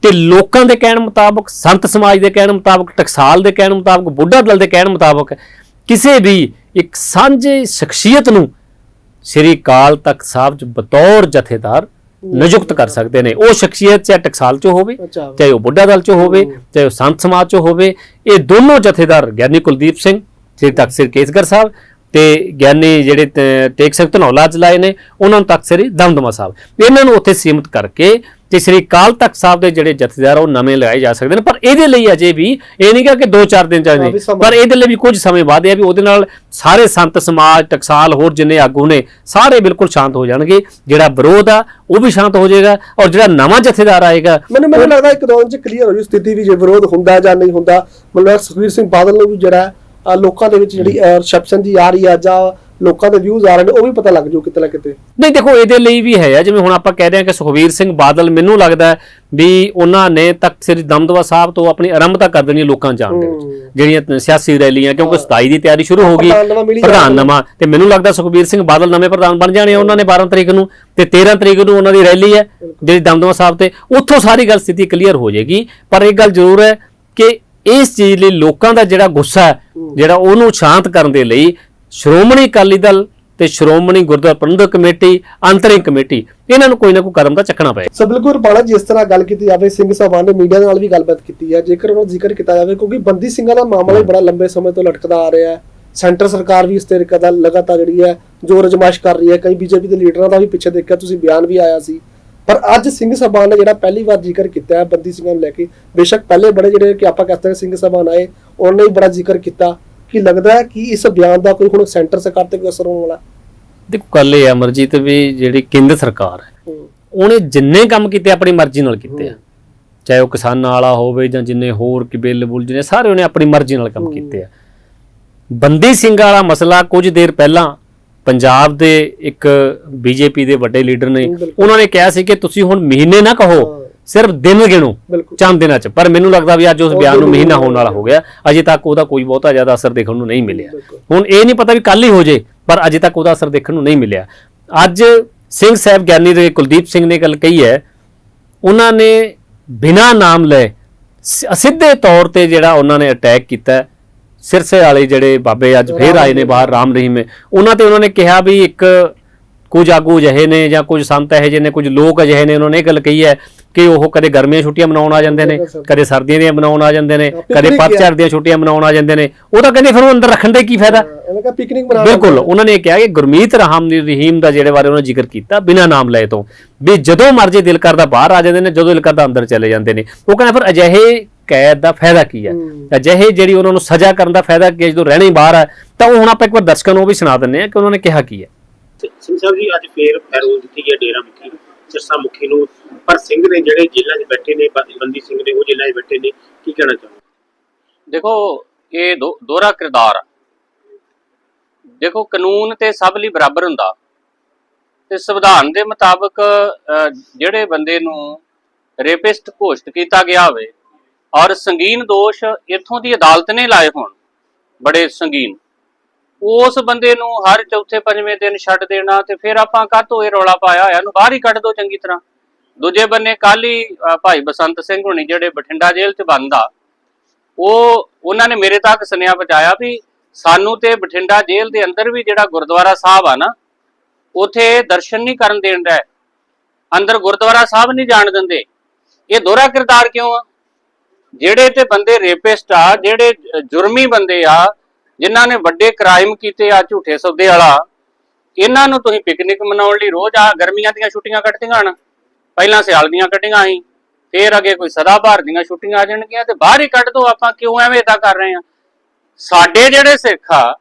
ਤੇ ਲੋਕਾਂ ਦੇ ਕਹਿਣ ਮੁਤਾਬਕ ਸੰਤ ਸਮਾਜ ਦੇ ਕਹਿਣ ਮੁਤਾਬਕ ਟਕਸਾਲ ਦੇ ਕਹਿਣ ਮੁਤਾਬਕ ਬੁੱਢਾ ਦਲ ਦੇ ਕਹਿਣ ਮੁਤਾਬਕ ਕਿਸੇ ਵੀ ਇੱਕ ਸਾਂਝੇ ਸ਼ਖਸੀਅਤ ਨੂੰ ਸ੍ਰੀ ਕਾਲ ਤਖਤ ਸਾਹਿਬ ਚ ਬਤੌਰ ਜਥੇਦਾਰ ਨਿਯੁਕਤ ਕਰ ਸਕਦੇ ਨੇ। ਉਹ ਸ਼ਖਸੀਅਤ ਚਾਹੇ ਟਕਸਾਲ ਚ ਹੋਵੇ ਚਾਹੇ ਉਹ ਬੁੱਢਾ ਦਲ ਚ ਹੋਵੇ ਚਾਹੇ ਉਹ ਸੰਤ ਸਮਾਜ ਚ ਹੋਵੇ ਇਹ ਦੋਨੋਂ ਜਥੇਦਾਰ ਗਿਆਨੀ ਕੁਲਦੀਪ ਸਿੰਘ ਸ੍ਰੀ ਤਖਤ ਕੇਸਗੜ੍ਹ ਸਾਹਿਬ ਤੇ ਗਿਆਨੀ ਜਿਹੜੇ ਤ- ਟੇਕ ਸਿੰਘ ਧਨੌਲਾ ਚ ਲਾਏ ਨੇ ਉਹਨਾਂ ਨੂੰ ਤਖਤ ਸ੍ਰੀ ਦਮਦਮਾ ਸਾਹਿਬ। ਇਹਨਾਂ ਨੂੰ ਉੱਥੇ ਸੀਮਿਤ ਕਰਕੇ ਤੇ ਸ੍ਰੀ ਕਾਲ ਤਖਤ ਸਾਹਿਬ ਦੇ ਜਿਹੜੇ ਜਥੇਦਾਰ ਉਹ ਨਵੇਂ ਲਗਾਏ ਜਾ ਸਕਦੇ ਨੇ। ਪਰ ਇਹਦੇ ਲਈ ਅਜੇ ਵੀ ਇਹ ਨਹੀਂ ਕਿ 2-4 ਦਿਨ ਚਾਹੀਦੇ। ਪਰ ਇਹਦੇ ਲਈ ਵੀ ਕੁਝ ਸਮੇਂ ਬਾਅਦ ਇਹ ਵੀ ਉਹਦੇ ਨਾਲ ਸਾਰੇ ਸੰਤ ਸਮਾਜ ਟਕਸਾਲ ਹੋਰ ਜਿੰਨੇ ਆਗੂ ਨੇ ਸਾਰੇ ਬਿਲਕੁਲ ਸ਼ਾਂਤ ਹੋ ਜਾਣਗੇ। ਜਿਹੜਾ ਵਿਰੋਧ ਆ ਉਹ ਵੀ ਸ਼ਾਂਤ ਹੋ ਜਾਏਗਾ ਔਰ ਜਿਹੜਾ ਨਵਾਂ ਜਥੇਦਾਰ ਆਏਗਾ ਮੈਨੂੰ ਮੈਨੂੰ ਲੱਗਦਾ ਇੱਕ ਦੋ ਦਿਨ ਚ ਕਲੀਅਰ ਹੋ ਜੂ ਸਥਿਤੀ ਵੀ ਜੇ ਵਿਰੋਧ ਹੁੰਦਾ ਜਾਂ ਨਹੀਂ ਹੁੰਦਾ। ਮਤਲਬ ਸੁਖਵੀਰ ਸਿੰਘ ਬਾਦਲ ਨੂੰ ਵੀ ਜਿਹੜਾ ਲੋਕਾਂ ਦੇ ਵਿੱਚ ਜਿਹੜੀ ਰਿਸੈਪਸ਼ਨ ਜੀ ਆ ਰਹੀ ਆ ਜਾਂ ਲੋਕਾਂ ਦੇ ਵਿਊਜ਼ ਆ ਰਹੇ ਨੇ ਉਹ ਵੀ ਪਤਾ ਲੱਗ ਜੂ ਕਿਤੇ ਨਾ ਕਿਤੇ। ਨਹੀਂ ਦੇਖੋ ਇਹਦੇ ਲਈ ਵੀ ਹੈ ਆ, ਜਿਵੇਂ ਹੁਣ ਆਪਾਂ ਕਹਿ ਰਹੇ ਹਾਂ ਕਿ ਸੁਖਵੀਰ ਸਿੰਘ ਬਾਦਲ ਮੈਨੂੰ ਲੱਗਦਾ ਵੀ ਉਹਨਾਂ ਨੇ ਤਖਤ ਸ੍ਰੀ ਦਮਦਮਾ ਸਾਹਿਬ ਤੋਂ ਆਪਣੀ ਆਰੰਭਤਾ ਕਰ ਦੇਣੀ ਲੋਕਾਂ ਜਾਣ ਦੇ ਵਿੱਚ। ਜਿਹੜੀਆਂ ਸਿਆਸੀ ਰੈਲੀਆਂ ਕਿਉਂਕਿ 27 ਦੀ ਤਿਆਰੀ ਸ਼ੁਰੂ ਹੋ ਗਈ ਪ੍ਰਧਾਨ ਨਵਾਂ ਤੇ ਮੈਨੂੰ ਲੱਗਦਾ ਸੁਖਵੀਰ ਸਿੰਘ ਬਾਦਲ ਨਵੇਂ ਪ੍ਰਧਾਨ ਬਣ ਜਾਣੇ ਉਹਨਾਂ ਨੇ 12 ਤਰੀਕ ਨੂੰ। ਤੇ 13 ਤਰੀਕ ਨੂੰ ਉਹਨਾਂ ਦੀ ਰੈਲੀ ਹੈ ਜਿਹੜੀ ਦਮਦਮਾ ਸਾਹਿਬ ਤੇ। ਉੱਥੋਂ ਸਾਰੀ ਗੱਲ ਸਥਿਤੀ ਕਲੀਅਰ ਹੋ ਜਾਏਗੀ। ਪਰ ਇੱਕ ਗੱਲ ਜ਼ਰੂਰ ਹੈ ਕਿ ਇਸ ਚੀਜ਼ ਲਈ ਲੋਕਾਂ ਦਾ ਜਿਹੜਾ ਗੁੱਸਾ ਹੈ ਜਿਹੜਾ ਉਹਨੂੰ ਸ਼ਾਂਤ ਕਰਨ ਦੇ ਲਈ ਸ਼੍ਰੋਮਣੀ ਅਕਾਲੀ ਦਲ ਤੇ ਸ਼੍ਰੋਮਣੀ ਗੁਰਦੁਆਰਾ ਪ੍ਰਬੰਧਕ ਕਮੇਟੀ ਅੰਤਰਿੰਗ ਕਮੇਟੀ ਇਹਨਾਂ ਨੂੰ ਕੋਈ ਨਾ ਕੋਈ ਕਦਮ ਤਾਂ ਚੱਕਣਾ ਪਏਗਾ। ਸੋ ਬਿਲਕੁਲ ਰਪਾਲਾ ਜਿਸ ਤਰ੍ਹਾਂ ਗੱਲ ਕੀਤੀ ਜਾਵੇ ਸਿੰਘ ਸਾਹਿਬਾਨ ਨੇ ਮੀਡੀਆ ਨਾਲ ਵੀ ਗੱਲਬਾਤ ਕੀਤੀ ਹੈ। ਜੇਕਰ ਉਹਨਾਂ ਦਾ ਜ਼ਿਕਰ ਕੀਤਾ ਜਾਵੇ ਕਿਉਂਕਿ ਬੰਦੀ ਸਿੰਘਾਂ ਦਾ ਮਾਮਲਾ ਹੀ ਬੜਾ ਲੰਬੇ ਸਮੇਂ ਤੋਂ ਲਟਕਦਾ ਆ ਰਿਹਾ ਹੈ। ਸੈਂਟਰ ਸਰਕਾਰ ਵੀ ਇਸ ਤਰੀਕੇ ਦਾ ਲਗਾਤਾਰ ਜਿਹੜੀ ਹੈ ਜ਼ੋਰ ਅਜਮਾਇਸ਼ ਕਰ ਰਹੀ ਹੈ। ਕਈ ਬੀਜੇਪੀ ਦੇ ਲੀਡਰਾਂ ਦਾ ਵੀ ਪਿੱਛੇ ਦੇਖਿਆ ਤੁਸੀਂ ਬਿਆਨ ਵੀ ਆਇਆ ਸੀ। ਪਰ ਅੱਜ ਸਿੰਘ ਸਾਹਿਬਾਨ ਨੇ ਜਿਹੜਾ ਪਹਿਲੀ ਵਾਰ ਜ਼ਿਕਰ ਕੀਤਾ ਹੈ ਬੰਦੀ ਸਿੰਘਾਂ ਨੂੰ ਲੈ ਕੇ ਬੇਸ਼ੱਕ ਪਹਿਲੇ ਬੜੇ ਜਿਹੜੇ ਕਿ ਆਪਾਂ ਕਹਿੰਦੇ ਹਾਂ ਸਿੰਘ ਸਾਹਿਬਾਨ ਆਏ ਉਹਨਾਂ ਵੀ ਬੜਾ ਜ਼ਿਕਰ ਕੀਤਾ। ਕਿ ਲੱਗਦਾ ਹੈ ਕਿ ਇਸ ਬਿਆਨ ਦਾ ਕੋਈ ਹੁਣ ਸੈਂਟਰ ਸਰਕਾਰ ਤੇ ਕੋਈ ਅਸਰ ਹੋਣ ਵਾਲਾ ਹੈ। ਦੇਖੋ ਗੱਲ ਇਹ ਹੈ ਅਮਰਜੀਤ ਵੀ ਜਿਹੜੀ ਕੇਂਦਰ ਸਰਕਾਰ ਹੈ ਹੂੰ। ਉਹਨੇ ਜਿੰਨੇ ਕੰਮ ਕੀਤੇ ਆਪਣੀ ਮਰਜ਼ੀ ਨਾਲ ਕੀਤੇ ਆ। ਚਾਹੇ ਉਹ ਕਿਸਾਨਾਂ ਵਾਲਾ ਹੋਵੇ ਜਾਂ ਜਿੰਨੇ ਹੋਰ ਕਿ ਬਿੱਲ ਬੁੱਲ ਜਿਹਨੇ ਸਾਰੇ ਉਹਨੇ ਆਪਣੀ ਮਰਜ਼ੀ ਨਾਲ ਕੰਮ ਕੀਤੇ ਆ। ਬੰਦੀ ਸਿੰਘਾਂ ਵਾਲਾ ਮਸਲਾ ਕੁਝ ਦੇਰ ਪਹਿਲਾਂ ਪੰਜਾਬ ਦੇ ਇੱਕ ਬੀਜੇਪੀ ਦੇ ਵੱਡੇ ਲੀਡਰ ਨੇ। ਉਹਨਾਂ ਨੇ ਕਿਹਾ ਸੀ ਕਿ ਤੁਸੀਂ ਹੁਣ ਮਹੀਨੇ ਨਾ ਕਹੋ। ਸਿਰਫ ਦਿਨ ਗਿਣੋ ਚੰਦ ਦਿਨਾਂ ਚ ਪਰ ਮੈਨੂੰ ਲੱਗਦਾ ਵੀ ਅੱਜ ਉਸ ਬਿਆਨ ਨੂੰ ਮਹੀਨਾ ਹੋਣਾ ਵਾਲਾ ਹੋ ਗਿਆ ਅਜੇ ਤੱਕ ਉਹਦਾ ਕੋਈ ਬਹੁਤਾ ਜ਼ਿਆਦਾ ਅਸਰ ਦੇਖਣ ਨੂੰ ਨਹੀਂ ਮਿਲਿਆ। ਹੁਣ ਇਹ ਨਹੀਂ ਪਤਾ ਵੀ ਕੱਲ ਹੀ ਹੋ ਜੇ ਪਰ ਅਜੇ ਤੱਕ ਉਹਦਾ ਅਸਰ ਦੇਖਣ ਨੂੰ ਨਹੀਂ ਮਿਲਿਆ ਅੱਜ ਸਿੰਘ ਸਾਹਿਬ ਗਿਆਨੀ ਦੇ ਕੁਲਦੀਪ ਸਿੰਘ ਨੇ ਗੱਲ ਕਹੀ ਹੈ ਉਹਨਾਂ ਨੇ ਬਿਨਾਂ ਨਾਮ ਲਏ ਸ- ਸਿੱਧੇ ਤੌਰ ਤੇ ਜਿਹੜਾ ਉਹਨਾਂ ਨੇ ਅਟੈਕ ਕੀਤਾ ਸਿਰਸੇ ਵਾਲੇ ਜਿਹੜੇ ਬਾਬੇ ਅੱਜ ਫੇਰ ਆਏ ਨੇ ਬਾਹਰ ਰਾਮ ਰਹੀਮ ਉਹਨਾਂ ਤੇ ਉਹਨਾਂ ਨੇ ਕਿਹਾ ਵੀ ਇੱਕ ਕੁਝ ਆਗੂ ਅਜਿਹੇ ਨੇ ਜਾਂ ਕੁਝ ਸੰਤ ਇਹੋ ਜਿਹੇ ਨੇ ਕੁਝ ਲੋਕ ਅਜਿਹੇ ਨੇ ਉਹਨਾਂ ਨੇ ਇਹ ਗੱਲ ਕਹੀ ਹੈ ਕਿ ਉਹ ਕਦੇ ਗਰਮੀਆਂ ਛੁੱਟੀਆਂ ਮਨਾਉਣ ਆ ਜਾਂਦੇ ਨੇ ਕਦੇ ਸਰਦੀਆਂ ਦੀਆਂ ਮਨਾਉਣ ਆ ਜਾਂਦੇ ਨੇ ਕਦੇ ਪਤਝੜ ਦੀਆਂ ਛੁੱਟੀਆਂ ਮਨਾਉਣ ਆ ਜਾਂਦੇ ਨੇ। ਉਹ ਤਾਂ ਕਹਿੰਦੇ ਫਿਰ ਉਹ ਅੰਦਰ ਰੱਖਣ ਦੇ ਕੀ ਫਾਇਦਾ? ਉਹਨਾਂ ਪਿਕਨਿਕ ਬਿਲਕੁਲ ਉਹਨਾਂ ਨੇ ਕਿਹਾ ਕਿ ਗੁਰਮੀਤ ਰਾਮ ਦੀ ਰਹੀਮ ਦਾ ਜਿਹੜੇ ਬਾਰੇ ਉਹਨਾਂ ਜ਼ਿਕਰ ਕੀਤਾ ਬਿਨਾਂ ਨਾਮ ਲਏ ਤੋਂ। ਵੀ ਜਦੋਂ ਮਰਜ਼ੀ ਦਿਲ ਕਰਦਾ ਬਾਹਰ ਆ ਜਾਂਦੇ ਨੇ ਜਦੋਂ ਦਿਲ ਕਰਦਾ ਅੰਦਰ ਚਲੇ ਜਾਂਦੇ ਨੇ। ਉਹ ਕਹਿੰਦਾ ਫਿਰ ਅਜਿਹੇ ਕੈਦ ਦਾ ਫਾਇਦਾ ਕੀ ਹੈ। ਅਜਿਹੇ ਜਿਹੜੀ ਉਹਨਾਂ ਨੂੰ ਸਜ਼ਾ ਕਰਨ ਦਾ ਫਾਇਦਾ ਕੀ ਹੈ ਜਦੋਂ ਰਹਿਣਾ ਹੀ ਬਾਹਰ ਹੈ ਤਾਂ ਉਹ ਹੁਣ ਆਪਾਂ ਇੱਕ ਵਾਰ ਦਰਸ਼ਕਾਂ ਨੂੰ ਉਹ ਵੀ ਸੁਣਾ ਦਿੰਦੇ ਆ ਕਿ ਉਹਨਾਂ ਨੇ ਕਿਹਾ ਕੀ ਹੈ। ਸਿੰਘ ਸਾਹਿਬ ਜੀ ਅੱਜ ਫੇਰ ਪੈਰੋਲ ਦਿੱਤੀ ਗਈ ਹੈ ਡੇਰਾ ਮੁਖੀ ਸਿਰਸਾ ਮੁਖੀ ਨੂੰ। ਪਰ ਸਿੰਘ ਨੇ ਜਿਹੜੇ ਜੇਲ੍ਹਾਂ 'ਚ ਬੈਠੇ ਨੇ ਬੰ- ਬੰਦੀ ਸਿੰਘ ਨੇ ਉਹ ਜੇਲ੍ਹਾਂ 'ਚ ਬੈਠੇ ਨੇ ਕੀ ਕਹਿਣਾ ਚਾਹੁੰਦੇ ਦੇਖੋ ਇਹ ਦੋ- ਦੋਹਰਾ ਕਿਰਦਾਰ ਆ। ਦੇਖੋ ਕਾਨੂੰਨ ਤੇ ਸਭ ਲਈ ਬਰਾਬਰ ਹੁੰਦਾ। ਤੇ ਸੰਵਿਧਾਨ ਦੇ ਮੁਤਾਬਕ ਜਿਹੜੇ ਬੰਦੇ ਨੂੰ ਰੇਪਿਸਟ ਘੋਸ਼ਿਤ ਕੀਤਾ ਗਿਆ ਹੋਵੇ ਔਰ ਸੰਗੀਨ ਦੋਸ਼ ਇੱਥੋਂ ਦੀ ਅਦਾਲਤ ਨੇ ਲਾਏ ਹੋਣ, ਬੜੇ ਸੰਗੀਨ। ਉਸ ਬੰਦੇ ਨੂੰ ਹਰ ਚੌਥੇ ਪੰਜਵੇਂ ਦਿਨ ਛੱਡ ਦੇਣਾ ਤੇ ਫਿਰ ਆਪਾਂ ਕਾਹਤੋਂ ਇਹ ਰੌਲਾ ਪਾਇਆ ਹੋਇਆ? ਨੂੰ ਬਾਹਰ ਹੀ ਕੱਢ ਦੋ ਚੰਗੀ ਤਰ੍ਹਾਂ। ਦੂਜੇ ਬੰਨੇ ਕੱਲ ਹੀ ਭਾਈ ਬਸੰਤ ਸਿੰਘ ਹੁਣੀ ਜਿਹੜੇ ਬਠਿੰਡਾ ਜੇਲ੍ਹ 'ਚ ਬੰਦ ਆ, ਉਹ, ਉਹਨਾਂ ਨੇ ਮੇਰੇ ਤੱਕ ਸੁਨੇਹਾ ਪਹੁੰਚਾਇਆ ਵੀ ਸਾਨੂੰ ਤੇ ਬਠਿੰਡਾ ਜੇਲ੍ਹ ਦੇ ਅੰਦਰ ਵੀ ਜਿਹੜਾ ਗੁਰਦੁਆਰਾ ਸਾਹਿਬ ਆ ਨਾ, ਉਥੇ ਦਰਸ਼ਨ ਨਹੀਂ ਕਰਨ ਦੇਣ ਦਾ ਅੰਦਰ ਗੁਰਦੁਆਰਾ ਸਾਹਿਬ ਨਹੀਂ ਜਾਣ ਦਿੰਦੇ। ਇਹ ਦੋਹਰਾ ਕਿਰਦਾਰ ਕਿਉਂ ਆ? ਜਿਹੜੇ ਤੇ ਬੰਦੇ ਰੇਪਿਸਟ ਆ, ਜਿਹੜੇ ਜੁਰਮੀ ਬੰਦੇ ਆ, ਜਿਨ੍ਹਾਂ ਨੇ ਵੱਡੇ ਕ੍ਰਾਈਮ ਕੀਤੇ ਆ, ਝੂਠੇ ਸੌਦੇ ਵਾਲਾ, ਇਹਨਾਂ ਨੂੰ ਤੁਸੀਂ ਪਿਕਨਿਕ ਮਨਾਉਣ ਲਈ ਰੋਜ਼ ਆ, ਗਰਮੀਆਂ ਦੀਆਂ ਛੁੱਟੀਆਂ ਕੱਟਦੀਆਂ ਹਨ। ਪਹਿਲਾਂ ਸਿਆਲ ਦੀਆਂ ਕੱਟੀਆਂ ਸੀ, ਫੇਰ ਅੱਗੇ ਕੋਈ ਸਦਾ ਭਰ ਦੀਆਂ ਛੁੱਟੀਆਂ ਆ ਜਾਣਗੀਆਂ ਤੇ ਬਾਹਰ ਹੀ ਕੱਢ ਦੋ, ਆਪਾਂ ਕਿਉਂ ਐਵੇਂ ਇਦਾਂ ਕਰ ਰਹੇ ਆ ਸਾਡੇ ਜਿਹੜੇ ਸਿੱਖ ਆ,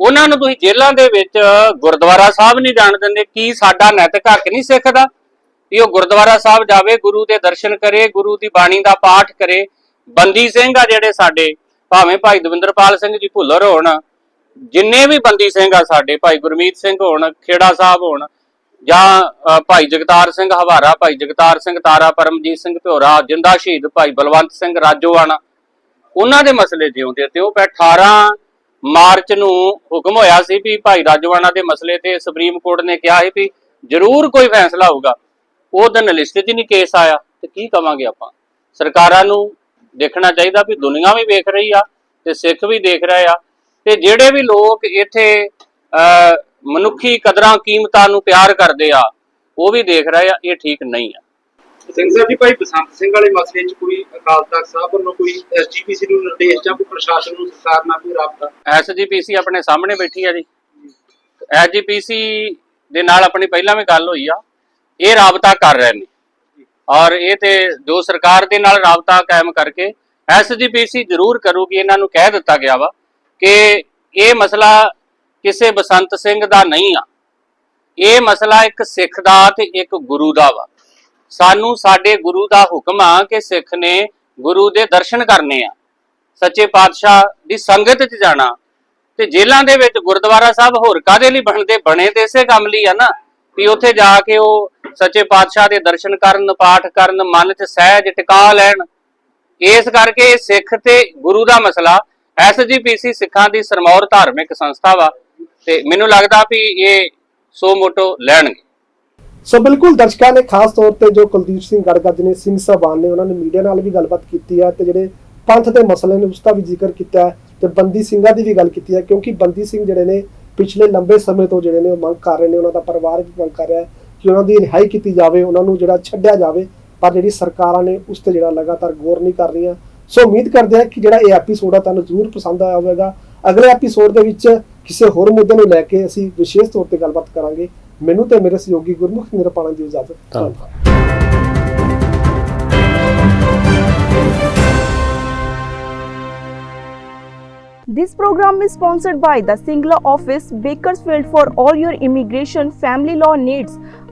ਉਹਨਾਂ ਨੂੰ ਤੁਸੀਂ ਜੇਲ੍ਹਾਂ ਦੇ ਵਿੱਚ ਗੁਰਦੁਆਰਾ ਸਾਹਿਬ ਨਹੀਂ ਜਾਣ ਦਿੰਦੇ, ਕੀ ਸਾਡਾ ਨੈਤਿਕ ਹੱਕ ਨਹੀਂ ਸਿੱਖ ਦਾ ਵੀ ਉਹ ਗੁਰਦੁਆਰਾ ਸਾਹਿਬ ਜਾਵੇ, ਗੁਰੂ ਦੇ ਦਰਸ਼ਨ ਕਰੇ, ਗੁਰੂ ਦੀ ਬਾਣੀ ਦਾ ਪਾਠ ਕਰੇ ਬੰਦੀ ਸਿੰਘ ਆ ਜਿਹੜੇ ਸਾਡੇ, ਭਾਵੇਂ ਭਾਈ ਦਵਿੰਦਰਪਾਲ ਸਿੰਘ ਜੀ ਭੁੱਲਰ ਹੋਣ, ਜਿੰਨੇ ਵੀ ਬੰਦੀ ਸਿੰਘ ਆ ਸਾਡੇ, ਭਾਈ ਗੁਰਮੀਤ ਸਿੰਘ ਹੋਣ, ਖੇੜਾ ਸਾਹਿਬ ਹੋਣ, ਜਾਂ ਭਾਈ ਜਗਤਾਰ ਸਿੰਘ ਹਵਾਰਾ, ਭਾਈ ਜਗਤਾਰ ਸਿੰਘ ਤਾਰਾ, ਪਰਮਜੀਤ ਸਿੰਘ ਭਿਓਰਾ, ਜਿੰਦਾ ਸ਼ਹੀਦ ਭਾਈ ਬਲਵੰਤ ਸਿੰਘ ਰਾਜੋਆਣਾ, ਉਹਨਾਂ ਦੇ ਮਸਲੇ ਜਿਉਂਦੇ ਤੇ ਉਹ ਪੈ 18 ਮਾਰਚ ਨੂੰ ਹੁਕਮ ਹੋਇਆ ਸੀ ਵੀ ਭਾਈ ਰਾਜੋਆਣਾ ਦੇ ਮਸਲੇ ਤੇ ਸੁਪਰੀਮ ਕੋਰਟ ਨੇ ਕਿਹਾ ਸੀ ਵੀ ਜ਼ਰੂਰ ਕੋਈ ਫੈਸਲਾ ਹੋਊਗਾ। ਉਹ ਦਿਨ ਲਿਸਟ 'ਚ ਹੀ ਨਹੀਂ ਕੇਸ ਆਇਆ। ਤੇ ਕੀ ਕਵਾਂਗੇ ਆਪਾਂ? ਸਰਕਾਰਾਂ ਨੂੰ ਦੇਖਣਾ ਚਾਹੀਦਾ ਵੀ ਦੁਨੀਆ ਵੀ ਵੇਖ ਰਹੀ ਆ ਤੇ ਸਿੱਖ ਵੀ ਦੇਖ ਰਹੇ ਆ। ਤੇ ਜਿਹੜੇ ਵੀ ਲੋਕ ਇੱਥੇ ਮਨੁੱਖੀ ਕਦਰਾਂ ਕੀਮਤਾਂ ਨੂੰ ਪਿਆਰ ਕਰਦੇ ਆ ਉਹ ਵੀ ਦੇਖ ਰਹੇ ਆ ਇਹ ਠੀਕ ਨਹੀਂ ਆ। ਸਿੰਘ ਸਾਹਿਬ ਜੀ ਭਾਈ ਬਸੰਤ ਸਿੰਘ ਵਾਲੇ ਮਸਲੇ 'ਚ ਕੋਈ ਅਕਾਲ ਤਖਤ ਸਾਹਿਬ ਵੱਲੋਂ ਕੋਈ ਐਸਜੀਪੀਸੀ ਨੂੰ ਨਿਰਦੇਸ਼ ਜਾਂ ਕੋਈ ਪ੍ਰਸ਼ਾਸਨ ਨੂੰ ਸਰਕਾਰ ਨਾਲ ਕੋਈ ਰਾਬਤਾ? ਐਸਜੀਪੀਸੀ ਆਪਣੇ ਸਾਹਮਣੇ ਬੈਠੀ ਆ ਜੀ। ਐਸਜੀਪੀਸੀ ਦੇ ਨਾਲ ਆਪਣੀ ਪਹਿਲਾਂ ਵੀ ਗੱਲ ਹੋਈ ਆ ਇਹ ਰਾਬਤਾ ਕਰ ਰਹੇ ਨੇ। ਔਰ ਇਹ ਤੇ ਜੋ ਸਰਕਾਰ ਦੇ ਨਾਲ ਰਾਬਤਾ ਕਾਇਮ ਕਰਕੇ ਐਸਜੀਪੀਸੀ ਜ਼ਰੂਰ ਕਰੂਗੀ, ਇਹਨਾਂ ਨੂੰ ਕਹਿ ਦਿੱਤਾ ਗਿਆ ਵਾ ਕਿ ਇਹ ਮਸਲਾ ਕਿਸੇ ਬਸੰਤ ਸਿੰਘ ਦਾ ਨਹੀਂ ਆ। ਇਹ ਮਸਲਾ ਇੱਕ ਸਿੱਖ ਦਾ ਤੇ ਇੱਕ ਗੁਰੂ ਦਾ ਵਾ। ਸਾਨੂੰ ਸਾਡੇ ਗੁਰੂ ਦਾ ਹੁਕਮ ਆ ਕਿ ਸਿੱਖ ਨੇ ਗੁਰੂ ਦੇ ਦਰਸ਼ਨ ਕਰਨੇ ਆ। ਸੱਚੇ ਪਾਤਸ਼ਾਹ ਦੀ ਸੰਗਤ 'ਚ ਜਾਣਾ। ਤੇ ਜੇਲ੍ਹਾਂ ਦੇ ਵਿੱਚ ਗੁਰਦੁਆਰਾ ਸਾਹਿਬ ਹੋਰ ਕਾਦੇ ਲਈ ਬਣਦੇ? ਬਣੇ ਤੇ ਇਸੇ ਕੰਮ ਲਈ ਆ ਨਾ, ਵੀ ਉੱਥੇ ਜਾ ਕੇ ਉਹ ਸੱਚੇ ਪਾਤਸ਼ਾਹ ਦੇ ਦਰਸ਼ਨ ਕਰਨ, ਪਾਠ ਕਰਨ, ਮਨ 'ਚ ਸਹਿਜ ਟਿਕਾ ਲੈਣ। ਇਸ ਕਰਕੇ ਸਿੱਖ ਤੇ ਗੁਰੂ ਦਾ ਮਸਲਾ ਐਸਜੀਪੀਸੀ ਸਿੱਖਾਂ ਦੀ ਸਰਮੌਰ ਧਾਰਮਿਕ ਸੰਸਥਾ ਵਾ ਤੇ ਮੈਨੂੰ ਲੱਗਦਾ ਵੀ ਇਹ ਸੋ ਮੋਟੋ ਲੈਣਗੇ। ਸੋ ਬਿਲਕੁਲ ਦਰਸ਼ਕਾਂ ਨੇ ਖਾਸ ਤੌਰ ਤੇ ਜੋ ਕੁਲਦੀਪ ਸਿੰਘ ਗੜਗੱਜ ਨੇ, ਸਿੰਘ ਸਾਹਿਬਾਨ ਨੇ, ਉਹਨਾਂ ਨੇ ਮੀਡੀਆ ਨਾਲ ਵੀ ਗੱਲਬਾਤ ਕੀਤੀ ਹੈ ਤੇ ਜਿਹੜੇ ਪੰਥ ਦੇ ਮਸਲੇ ਨੇ ਉਸ ਦਾ ਵੀ ਜ਼ਿਕਰ ਕੀਤਾ ਤੇ ਬੰਦੀ ਸਿੰਘਾਂ ਦੀ ਵੀ ਗੱਲ ਕੀਤੀ ਹੈ ਕਿਉਂਕਿ ਬੰਦੀ ਸਿੰਘ ਜਿਹੜੇ ਨੇ ਪਿਛਲੇ ਲੰਬੇ ਸਮੇਂ ਤੋਂ ਜਿਹੜੇ ਨੇ ਉਹ ਮੰਗ ਕਰ ਰਹੇ ਨੇ, ਉਹਨਾਂ ਦਾ ਪਰਿਵਾਰ ਵੀ ਮੰਗ ਕਰ ਰਿਹਾ ਹੈ। ਕਿ ਉਹਨਾਂ ਦੀ ਰਿਹਾਈ ਕੀਤੀ ਜਾਵੇ ਉਹਨਾਂ ਨੂੰ ਜਿਹੜਾ ਛੱਡਿਆ ਜਾਵੇ ਪਰ ਜਿਹੜੀ ਸਰਕਾਰਾਂ ਨੇ ਉਸ ਤੇ ਜਿਹੜਾ ਲਗਾਤਾਰ ਗੌਰ ਨਹੀਂ ਕਰ ਰਹੀਆਂ। ਸੋ ਉਮੀਦ ਕਰਦੇ ਹਾਂ ਕਿ ਜਿਹੜਾ ਇਹ ਐਪੀਸੋਡ ਆ ਤੁਹਾਨੂੰ ਜ਼ਰੂਰ ਪਸੰਦ ਆਇਆ ਹੋਵੇਗਾ। ਅਗਲੇ ਐਪੀਸੋਡ ਦੇ ਵਿੱਚ ਕਿਸੇ ਹੋਰ ਮੁੱਦੇ ਨੂੰ ਲੈ ਕੇ ਅਸੀਂ ਵਿਸ਼ੇਸ਼ ਤੌਰ ਤੇ ਗੱਲਬਾਤ ਕਰਾਂਗੇ। ਮੈਨੂੰ ਤੇ ਮੇਰੇ ਸਹਿਯੋਗੀ ਗੁਰਮੁਖ ਨਿਰਪਾਣਾ ਦੀ ਇਜਾਜ਼ਤ। ਧੰਨਵਾਦ। This program is sponsored by the Singla office, Bakersfield for all your immigration family law needs.